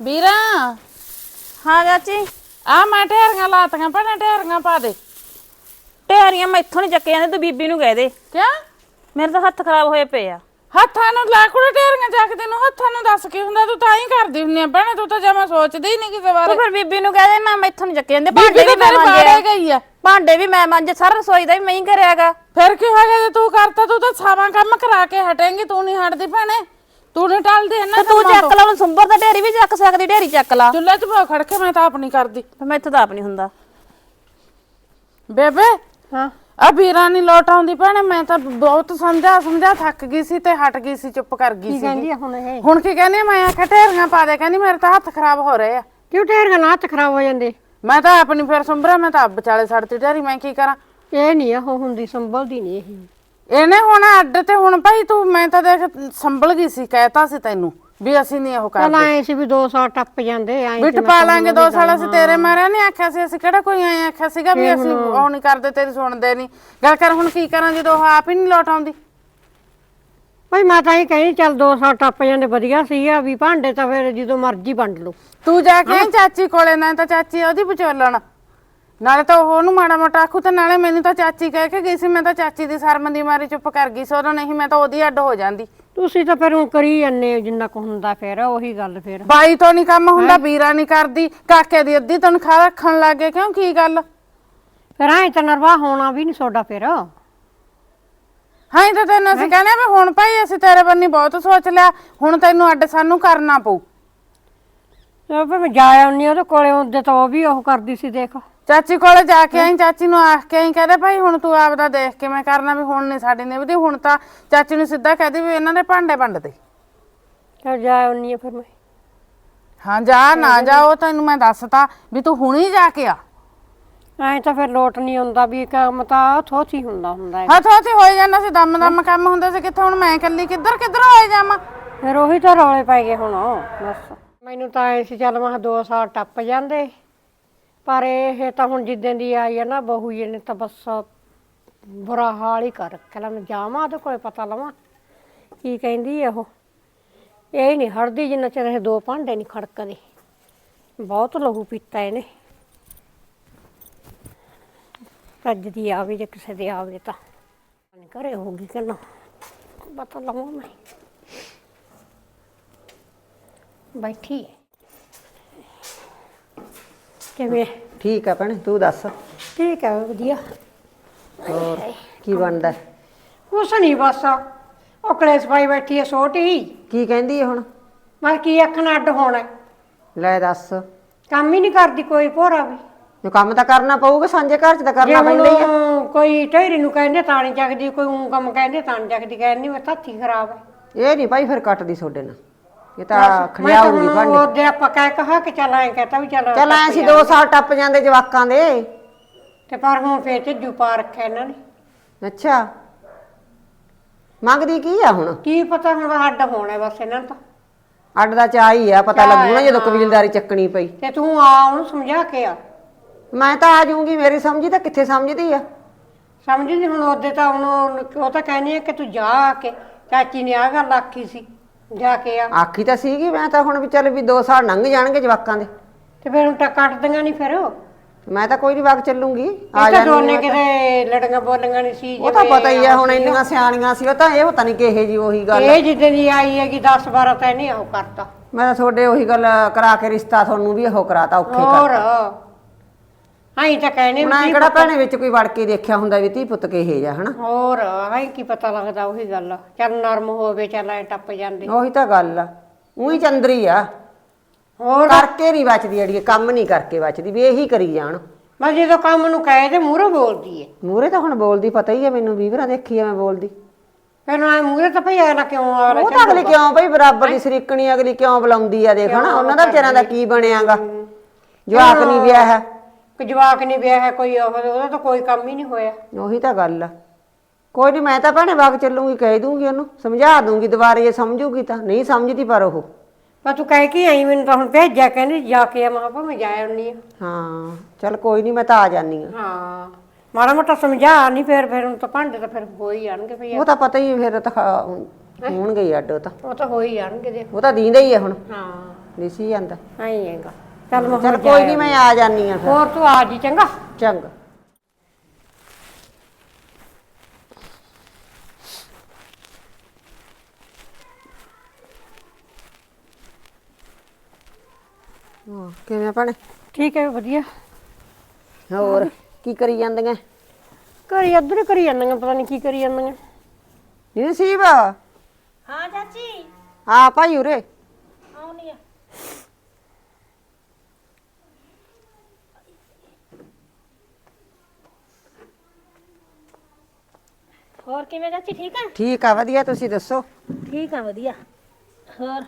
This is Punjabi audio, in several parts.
ਵੀਰਾ। ਹਾਂ ਚਾਚੀ। ਆ ਮੈਂ ਢੇਰੀਆਂ ਲਾਤੀਆਂ ਭੈਣੇ ਢੇਰੀਆਂ ਪਾ ਦੇ। ਢੇਰੀਆਂ ਮੈਥੋਂ ਨਹੀਂ ਚੱਕੇ ਜਾਂਦੇ ਤੂੰ ਬੀਬੀ ਨੂੰ ਕਹਿ ਦੇ। ਕਿਆ? ਮੇਰੇ ਤਾਂ ਹੱਥ ਖਰਾਬ ਹੋਏ ਪਏ ਆ। ਹੱਥਾਂ ਨੂੰ ਲੈ ਕੁੜੇ ਢੇਰੀਆਂ ਚੱਕ ਤੈਨੂੰ ਹੱਥਾਂ ਨੂੰ ਦੱਸ ਕੀ ਹੁੰਦਾ ਤੂੰ ਤਾਂ ਹੀ ਕਰਦੀ ਹੁੰਨੀ ਆ। ਭੈਣੇ ਤੂੰ ਤਾਂ ਜਮਾ ਸੋਚਦੀ ਹੀ ਨਹੀਂ ਕਿਸੇ ਬਾਰੇ। ਤੂੰ ਫਿਰ ਬੀਬੀ ਨੂੰ ਕਹਿ ਦੇ ਮੈਂ ਮੈਥੋਂ ਨਹੀਂ ਚੱਕੇ ਜਾਂਦੇ ਬੀਬੀ ਭਾਂਡੇ ਵੀ ਤਾਂ ਮੈਂ ਤੇਰੇ ਬਾੜੇ ਮਾਂਜੇ ਗਈ ਆ। ਭਾਂਡੇ ਵੀ ਮੈਂ ਮਾਂਜੇ ਸਾਰਾ ਰਸੋਈ ਦਾ ਵੀ ਮੈਂ ਹੀ ਕਰਿਆਗਾ। ਫਿਰ ਕੀ ਹੋ ਗਿਆ ਜੇ ਤੂੰ ਕਰਤਾ ਤੂੰ ਤਾਂ ਸਾਵਾਂ ਕੰਮ ਕਰਾ ਕੇ ਹਟੇਂਗੀ ਤੂੰ ਨਹੀਂ ਹਟਦੀ ਭੈਣੇ। ਤੂੰ ਨਹੀਂ ਟਲਦੀ ਤੇ ਇਹਨਾਂ ਤੂੰ ਚੱਕ ਲਾ ਉਹਨੂੰ ਸੁੰਬਰ ਦਾ ਢੇਰੀ ਵੀ ਚੱਕ ਸਕਦੀ ਢੇਰੀ ਚੱਕ ਲਾ। ਚੁੱਲ੍ਹੇ 'ਚ ਭੋ ਖੜ ਕੇ ਮੈਂ ਤਾਂ ਆਪ ਨਹੀਂ ਕਰਦੀ। ਫਿਰ ਮੈਥੋਂ ਤਾਂ ਆਪ ਨਹੀਂ ਹੁੰਦਾ। ਬੇਬੇ ਹਾਂ। ਆ ਵੀਰਾਂ ਨਹੀਂ ਲੋਟ ਆਉਂਦੀ ਭੈਣੇ ਮੈਂ ਤਾਂ ਬਹੁਤ ਸਮਝਾ ਸਮਝਾ ਥੱਕ ਗਈ ਸੀ ਤੇ ਹਟ ਗਈ ਸੀ ਚੁੱਪ ਕਰ ਗਈ ਸੀ ਕਹਿੰਦੀ ਆ ਹੁਣ ਇਹ? ਹੁਣ ਕੀ ਕਹਿੰਦੀ ਆ? ਮੈਂ ਆਖਿਆ ਢੇਰੀਆਂ ਪਾ ਦੇ ਕਹਿੰਦੀ ਮੇਰੇ ਤਾਂ ਹੱਥ ਖਰਾਬ ਹੋ ਰਹੇ ਆ। ਕਿਉਂ ਢੇਰੀਆਂ ਨਾਲ ਹੱਥ ਖਰਾਬ ਹੋ ਜਾਂਦੇ? ਮੈਂ ਤਾਂ ਆਪਣੀ ਫਿਰ ਸੰਭਰਾ ਮੈਂ ਤਾਂ ਆਪ ਵਿਚਾਲੇ ਸੜਤੀ ਢੇਰੀ ਮੈਂ ਕੀ ਕਰਾਂ? ਇਹ ਨਹੀਂ ਉਹ ਹੁੰਦੀ ਸੰਭਲਦੀ ਨਹੀਂ ਇਹ। ਇਹਨੇ ਹੁਣ ਅੱਡ ਤੇ ਹੁਣ ਭਾਈ ਤੂੰ ਮੈਂ ਤਾਂ ਦੇਖ ਸੰਭਲ ਗਈ ਸੀ ਕਹਿਤਾ ਸੀ ਤੈਨੂੰ ਵੀ ਅਸੀਂ ਨਹੀਂ ਉਹ ਚਲ ਕਰਦੇ। ਸੀ ਵੀ 2 ਸਾਲ ਟੱਪ ਜਾਂਦੇ ਆਏ ਬਿੱਟ ਪਾ ਲਾਂਗੇ ਦੋ ਸਾਲ ਅਸੀਂ ਤੇਰੇ ਮਾਰਿਆ ਨਹੀਂ ਆਖਿਆ ਸੀ ਅਸੀਂ ਕਿਹੜਾ ਕੋਈ ਆਏ ਆਖਿਆ ਸੀਗਾ ਵੀ ਅਸੀਂ ਉਹ ਨਹੀਂ ਕਰਦੇ ਤੇਰੀ ਸੁਣਦੇ ਨਹੀਂ ਗੱਲ ਕਰ ਹੁਣ ਕੀ ਕਰਾਂ ਜਦੋਂ ਉਹ ਆਪ ਹੀ ਨਹੀਂ ਲੋਟ ਆਉਂਦੀ? ਭਾਈ ਮੈਂ ਤਾਂ ਇਹ ਕਹਿੰਦੀ ਚੱਲ 2 ਸਾਲ ਟੱਪ ਜਾਂਦੇ ਵਧੀਆ ਸੀਗਾ ਵੀ ਭਾਂਡੇ ਤਾਂ ਫਿਰ ਜਦੋਂ ਮਰਜ਼ੀ ਵੰਡ ਲਓ। ਤੂੰ ਜਾ ਕੇ ਆਈ ਚਾਚੀ ਕੋਲੇ ਨਾ ਤਾਂ ਚਾਚੀ ਉਹਦੀ ਵਿਚੋਲਣ। ਨਾਲੇ ਤਾਂ ਉਹ ਉਹਨੂੰ ਮਾੜਾ ਮੋਟਾ ਆਖੂ ਤੇ ਨਾਲੇ ਮੈਨੂੰ ਤਾਂ ਚਾਚੀ ਕਹਿ ਕੇ ਗਈ ਸੀ ਮੈਂ ਤਾਂ ਚਾਚੀ ਦੀ ਸ਼ਰਮ ਦੀ ਮਾਰੀ ਚੁੱਪ ਕਰ ਗਈ ਸੀ ਉਦੋਂ ਨਹੀਂ ਮੈਂ ਤਾਂ ਉਹਦੀ ਅੱਡ ਹੋ ਜਾਂਦੀ। ਤੁਸੀਂ ਤਾਂ ਫਿਰ ਉਹ ਕਰੀ ਜਾਂਦੇ ਹੋ ਜਿੰਨਾ ਕੁ ਹੁੰਦਾ ਫਿਰ ਉਹੀ ਗੱਲ ਫਿਰ। ਬਾਈ ਤੋਂ ਨਹੀਂ ਕੰਮ ਹੁੰਦਾ ਵੀਰਾ ਨਹੀਂ ਕਰਦੀ ਕਾਕੇ ਦੀ ਅੱਧੀ ਤਨਖਾਹ ਰੱਖਣ ਲੱਗੇ ਕਿਉਂ ਕੀ ਗੱਲ? ਫਿਰ ਐ ਤਾਂ ਨਰਵਾ ਹੋਣਾ ਵੀ ਨਹੀਂ ਸੋਡਾ ਫਿਰ। ਹਾਂ ਇਹ ਤਾਂ ਤੈਨੂੰ ਅਸੀਂ ਕਹਿੰਦੇ ਆ ਵੀ ਹੁਣ ਭਾਈ ਅਸੀਂ ਤੇਰੇ ਬੰਨੀ ਬਹੁਤ ਸੋਚ ਲਿਆ ਹੁਣ ਤੈਨੂੰ ਅੱਡ ਸਾਨੂੰ ਕਰਨਾ ਪਊ। ਫਿਰ ਮੈਂ ਜਾ ਆਉਣੀ ਉਹਦੇ ਕੋਲੇ ਉਹਦੇ ਤਾਂ ਉਹ ਵੀ ਉਹ ਕਰਦੀ ਸੀ ਦੇਖ। ਚਾਚੀ ਕੋਲੇ ਜਾ ਕੇ ਆਈ ਚਾਚੀ ਨੂੰ ਆਖ ਕੇ ਆਈ ਕਹਦੇ ਭਾਈ ਹੁਣ ਤੂੰ ਆਪਦਾ ਦੇਖ ਕੇ ਮੈਂ ਕਰਨਾ ਵੀ ਹੁਣ ਨਹੀਂ ਸਾਡੀ ਨਿਭਦੀ ਹੁਣ ਤਾਂ ਚਾਚੀ ਨੂੰ ਸਿੱਧਾ ਕਹਦੀ ਵੀ ਇਹਨਾਂ ਦੇ ਭਾਂਡੇ ਵੰਡ ਦੇ ਚਲ ਜਾ ਆਉਣੀ ਫਿਰ ਮੈਂ। ਹਾਂ ਜਾ ਨਾ ਜਾ ਉਹ ਤੈਨੂੰ ਮੈਂ ਦੱਸਤਾ ਵੀ ਤੂੰ ਹੁਣੀ ਜਾ ਕੇ ਆ। ਐ ਤਾਂ ਫਿਰ ਲੋਟ ਨਹੀਂ ਹੁੰਦਾ ਵੀ ਕੰਮ ਤਾਂ ਥੋਥੀ ਹੁੰਦਾ ਹੁੰਦਾ ਹੈ। ਹੱਥ ਹੱਥ ਹੋਈ ਜਾਂਦਾ ਸੀ ਦਮ ਦਮ ਕੰਮ ਹੁੰਦਾ ਸੀ ਕਿੱਥੇ ਹੁਣ ਮੈਂ ਇਕੱਲੀ ਕਿੱਧਰ ਕਿੱਧਰ ਹੋਏ ਜਾਵਾਂ? ਫਿਰ ਉਹੀ ਤਾਂ ਰੌਲੇ ਪੈ ਗਏ ਹੁਣ ਬਸ। ਮੈਨੂੰ ਤਾਂ ਐ ਸੀ ਚੱਲ ਮੈਂ 2 ਸਾਲ ਟੱਪ ਜਾਂਦੇ। ਪਰ ਇਹ ਤਾਂ ਹੁਣ ਜਿੱਦਾਂ ਦੀ ਆਈ ਹੈ ਨਾ, ਬਹੂ ਜੀ ਨੇ ਤਾਂ ਬਸ ਬੁਰਾ ਹਾਲ ਹੀ ਕਰ ਰੱਖਿਆ। ਲੈ ਮੈਂ ਜਾਵਾਂ ਉਹਦੇ ਕੋਲੇ, ਪਤਾ ਲਵਾਂ ਕੀ ਕਹਿੰਦੀ ਹੈ ਉਹ। ਇਹ ਨਹੀਂ ਹੜਦੀ ਜਿੰਨਾ ਚਿਰ ਇਹ ਦੋ ਭਾਂਡੇ ਨਹੀਂ ਖੜਕਦੇ। ਬਹੁਤ ਲਹੂ ਪੀਤਾ ਇਹਨੇ। ਰੱਜ ਦੀ ਆਵੇ ਜੇ ਕਿਸੇ ਦੇ ਆਵੇ ਤਾਂ। ਨਹੀਂ ਘਰੇ ਹੋਊਗੀ ਕਿ ਨਾ। ਪਤਾ ਲਵਾਂ ਮੈਂ। ਬੈਠੀ ਹੈ। ਕਿਵੇਂ? ਠੀਕ ਆ ਭੈਣੇ ਤੂੰ ਦੱਸ? ਠੀਕ ਹੈ ਵਧੀਆ। ਹੋਰ ਕੀ ਬਣਦਾ? ਕੁਛ ਨਹੀਂ ਬਸ ਉਹ ਕਲੇਸ਼ ਪਾਈ ਬੈਠੀ ਹੈ ਛੋਟੀ ਕੀ ਕਹਿੰਦੀ ਹੈ ਹੁਣ? ਮੈਂ ਕੀ ਅੱਖਾਂ ਅੱਡ ਹੋਣਾ? ਲੈ ਦੱਸ। ਕੰਮ ਹੀ ਨਹੀਂ ਕਰਦੀ ਕੋਈ ਭੋਰਾ ਵੀ। ਜੋ ਕੰਮ ਤਾਂ ਕਰਨਾ ਪਊਗਾ ਸਾਂਝੇ ਘਰ 'ਚ ਤਾਂ ਜੇ ਕਰਨਾ ਪੈਂਦਾ ਹੀ ਆ। ਕੋਈ ਢੇਰੀ ਨੂੰ ਕਹਿੰਦੇ ਤਾਣੀ ਚੱਕਦੀ ਕੋਈ ਊਂ ਕੰਮ ਕਹਿੰਦੇ ਤਾਣੀ ਚੱਕਦੀ ਕਹਿੰਦੀ ਮੈਂ ਹੱਥੀ ਖਰਾਬ ਹੈ ਇਹ ਨਹੀਂ ਭਾਈ ਫਿਰ ਕੱਟਦੀ ਸੋਡੇ ਨਾਲ। ਇਹ ਤਾਂ ਖੜਿਆਊਗੀ ਹੁਣ ਭਾਂਡੇ। ਉਹਦੇ ਆਪਾਂ ਕਹਿ ਕਹਾ ਕਿ ਚੱਲ ਐਂ ਕਹਤਾ ਵੀ ਚੱਲ ਚੱਲ ਐ ਸੀ 2 ਸਾਲ ਟੱਪ ਜਾਂਦੇ ਜਵਾਕਾਂ ਦੇ। ਤੇ ਪਰ ਹੁਣ ਫੇਰ ਝੱਜੂ ਪਾ ਰੱਖਿਆ ਇਹਨਾਂ ਨੇ। ਅੱਛਾ। ਮੰਗਦੀ ਕੀ ਆ ਹੁਣ? ਕੀ ਪਤਾ ਹੁਣ ਹੱਡ ਹੋਣਾ ਬਸ ਇਹਨਾਂ ਨੂੰ ਤਾਂ। ਅੱਡ ਦਾ ਚਾਹ ਹੀ ਆ ਪਤਾ ਚਾਅ ਲੱਗੂ ਨਾ ਹੈ, ਜਦੋਂ ਕਬੀਲਦਾਰੀ ਚੱਕਣੀ ਪਈ। ਤੇ ਤੂੰ ਆ ਉਹਨੂੰ ਸਮਝਾ ਕੇ ਆ। ਮੈਂ ਤਾਂ ਆ ਜਾਊਂਗੀ ਮੇਰੀ ਸਮਝੀ ਤਾਂ ਕਿੱਥੇ ਸਮਝਦੀ ਆ? ਸਮਝਦੀ ਹੁਣ ਉਹਦੇ ਤਾਂ ਹੁਣ ਉਹ ਉਹ ਤਾਂ ਕਹਿੰਦੀ ਆ ਕਿ ਤੂੰ ਜਾ ਆ ਕੇ। ਚਾਚੀ ਨੇ ਆ ਗੱਲ ਆਖੀ ਸੀ। ਜਾ ਕੇ ਆ। ਆਖੀ ਤਾਂ ਸੀਗੀ ਮੈਂ ਤਾਂ ਹੁਣ ਵੀ ਚੱਲ ਵੀ 2 ਸਾਲ ਲੰਘ ਜਾਣਗੇ ਜਵਾਕਾਂ ਦੇ। ਤੇ ਫਿਰ ਹੁਣ ਤਾਂ ਕੱਟਦੀਆਂ ਨਹੀਂ ਫਿਰ। ਮੈਂ ਤਾਂ ਕੋਈ ਨਹੀਂ ਵਗ ਚੱਲੂੰਗੀ ਆ ਤਾਂ ਦੋਨੇ ਕਿਤੇ ਲੜੀਆਂ ਬੋਲੀਆਂ ਨਹੀਂ ਸੀ ਉਹ ਤਾਂ ਪਤਾ ਹੀ ਆ ਹੁਣ ਇੰਨੀਆਂ ਸਿਆਣੀਆਂ ਸੀ ਉਹ ਤਾਂ ਇਹ ਪਤਾ ਨਹੀਂ ਕਿਹੇ ਜੀ ਉਹੀ ਗੱਲ। ਇਹ ਜਿੱਦਾਂ ਦੀ ਆਈ ਹੈਗੀ 10 12 ਤਾਂ ਇਹਨੇ ਉਹ ਕਰਤਾ। ਮੈਂ ਤਾਂ ਤੁਹਾਡੇ ਉਹੀ ਗੱਲ ਕਰਾ ਕੇ ਰਿਸ਼ਤਾ ਤੁਹਾਨੂੰ ਵੀ ਉਹ ਕਰਾਤਾ ਔਖੇ ਕਰ ਹੋਰ ਆਈ ਤਾਂ ਕਹਿੰਦੇ ਹੁਣ ਐਂ ਕਿਹੜਾ ਭੈਣੇ ਵਿੱਚ ਕੋਈ ਵੜ ਕੇ ਦੇਖਿਆ ਹੁੰਦਾ ਵੀ ਧੀ ਪੁੱਤ ਕਿਹੇ ਜਾ ਹਨਾ? ਹੋਰ ਆਈ ਕੀ ਪਤਾ ਲੱਗਦਾ ਉਹੀ ਗੱਲ ਚੱਲ ਨਰਮ ਹੋਵੇ ਚੱਲ ਐ ਟੱਪ ਜਾਂਦੇ। ਉਹੀ ਤਾਂ ਗੱਲ ਆ। ਉਹੀ ਚੰਦਰੀ ਆ। ਹੋਰ? ਕਰਕੇ ਨਹੀਂ ਬਚਦੀ ਅੜੀਏ ਕੰਮ ਨਹੀਂ ਕਰਕੇ ਬਚਦੀ ਵੀ ਇਹੀ ਕਰੀ ਜਾਣ। ਮੈਂ ਜਦੋਂ ਕੰਮ ਨੂੰ ਕਹੇ ਤੇ ਮੂਹਰੋਂ ਬੋਲਦੀ ਏ। ਮੂਰੇ ਤਾਂ ਹੁਣ ਬੋਲਦੀ ਪਤਾ ਹੀ ਆ ਮੈਨੂੰ ਵੀਵਰਾਂ ਦੇਖੀ ਆ ਮੈਂ ਬੋਲਦੀ। ਫਿਰ ਨਾ ਮੂਹਰੇ ਤਾਂ ਭਈ ਅਗਲਾ ਕਿਉਂ ਆ ਉਹ ਤਾਂ ਅਗਲੀ ਕਿਉਂ ਭਈ ਬਰਾਬਰ ਦੀ ਸਰੀਕਣੀ ਅਗਲੀ ਕਿਉਂ ਬੁਲਾਉਂਦੀ ਆ ਦੇਖ ਹਨਾ? ਉਹਨਾਂ ਦਾ ਵਿਚਾਰਿਆਂ ਦਾ ਕੀ ਬਣਿਆਗਾ? ਜਵਾਕ ਨਹੀਂ ਵਿਆਹ ਹੈ ਕਿ ਜਵਾਕ ਨਹੀਂ ਵਿਆਹ ਹੈ ਕੋਈ ਉਹ ਉਹਦਾ ਤਾਂ ਕੋਈ ਕੰਮ ਹੀ ਨਹੀਂ ਹੋਇਆ। ਉਹੀ ਤਾਂ ਗੱਲ ਆ। ਕੋਈ ਨਹੀਂ ਮੈਂ ਤਾਂ ਭੈਣੇ ਵਗ ਚੱਲੂਗੀ ਕਹਿ ਦੂੰਗੀ ਉਹਨੂੰ ਸਮਝਾ ਦੂੰਗੀ ਦੁਬਾਰੇ ਜੇ ਸਮਝੂਗੀ ਤਾਂ ਨਹੀਂ ਸਮਝਦੀ ਪਰ ਉਹ। ਪਰ ਤੂੰ ਕਹਿ ਕੇ ਆਈ ਮੈਨੂੰ ਤਾਂ ਹੁਣ ਭੇਜਿਆ ਕਹਿੰਦੀ ਜਾ ਕੇ ਆ ਮਾਂ ਮੈਂ ਜਾ ਆਉਣੀ ਆ। ਹਾਂ ਚੱਲ ਕੋਈ ਨਹੀਂ ਮੈਂ ਤਾਂ ਆ ਜਾਨੀ ਆ। ਹਾਂ ਮਾੜਾ ਮੋਟਾ ਸਮਝਾ ਨਹੀਂ ਫਿਰ ਫਿਰ ਹੁਣ ਤਾਂ ਭਾਂਡੇ ਤਾਂ ਫਿਰ ਹੋ ਹੀ ਜਾਣਗੇ ਭਈ ਉਹ ਤਾਂ ਪਤਾ ਹੀ ਫਿਰ ਤਾਂ ਖਾ- ਹੋਣਗੇ ਹੀ ਅੱਡ ਉਹ ਤਾਂ। ਉਹ ਤਾਂ ਹੋ ਹੀ ਜਾਣਗੇ ਦੇ ਉਹ ਤਾਂ ਦੀਂਦਾ ਹੀ ਆ ਹੁਣ। ਹਾਂ। ਦਿਸੀ ਜਾਂਦਾ। ਆਈ ਹੈਗਾ। ਚੱਲ ਮੈਂ ਚਲ ਹੁਣ ਕੋਈ ਨਹੀਂ ਮੈਂ ਆ ਜਾਨੀ ਆ ਫਿਰ। ਹੋਰ ਤੂੰ ਆ ਜੀ ਚੰਗਾ? ਚੰਗਾ। ਹਾਂ ਕਿਵੇਂ ਭੈਣੇ? ਠੀਕ ਹੈ ਵਧੀਆ। ਹੋਰ ਕੀ ਕਰੀ ਜਾਂਦੀਆਂ? ਕਰੀ ਅੱਧਰ ਕਰੀ ਜਾਂਦੀਆਂ ਪਤਾ ਨਹੀਂ ਕੀ ਕਰੀ ਜਾਂਦੀਆਂ। ਨਸੀਬ ਹਾਂ ਚਾਚੀ। ਹਾਂ ਭਾਈ ਉਰੇ ਆਉਣੀ ਆ ਹੋਰ ਕਿਵੇਂ ਚਾਚੀ ਠੀਕ ਆ? ਠੀਕ ਆ ਵਧੀਆ ਤੁਸੀਂ ਦੱਸੋ? ਠੀਕ ਆ ਵਧੀਆ। ਹੋਰ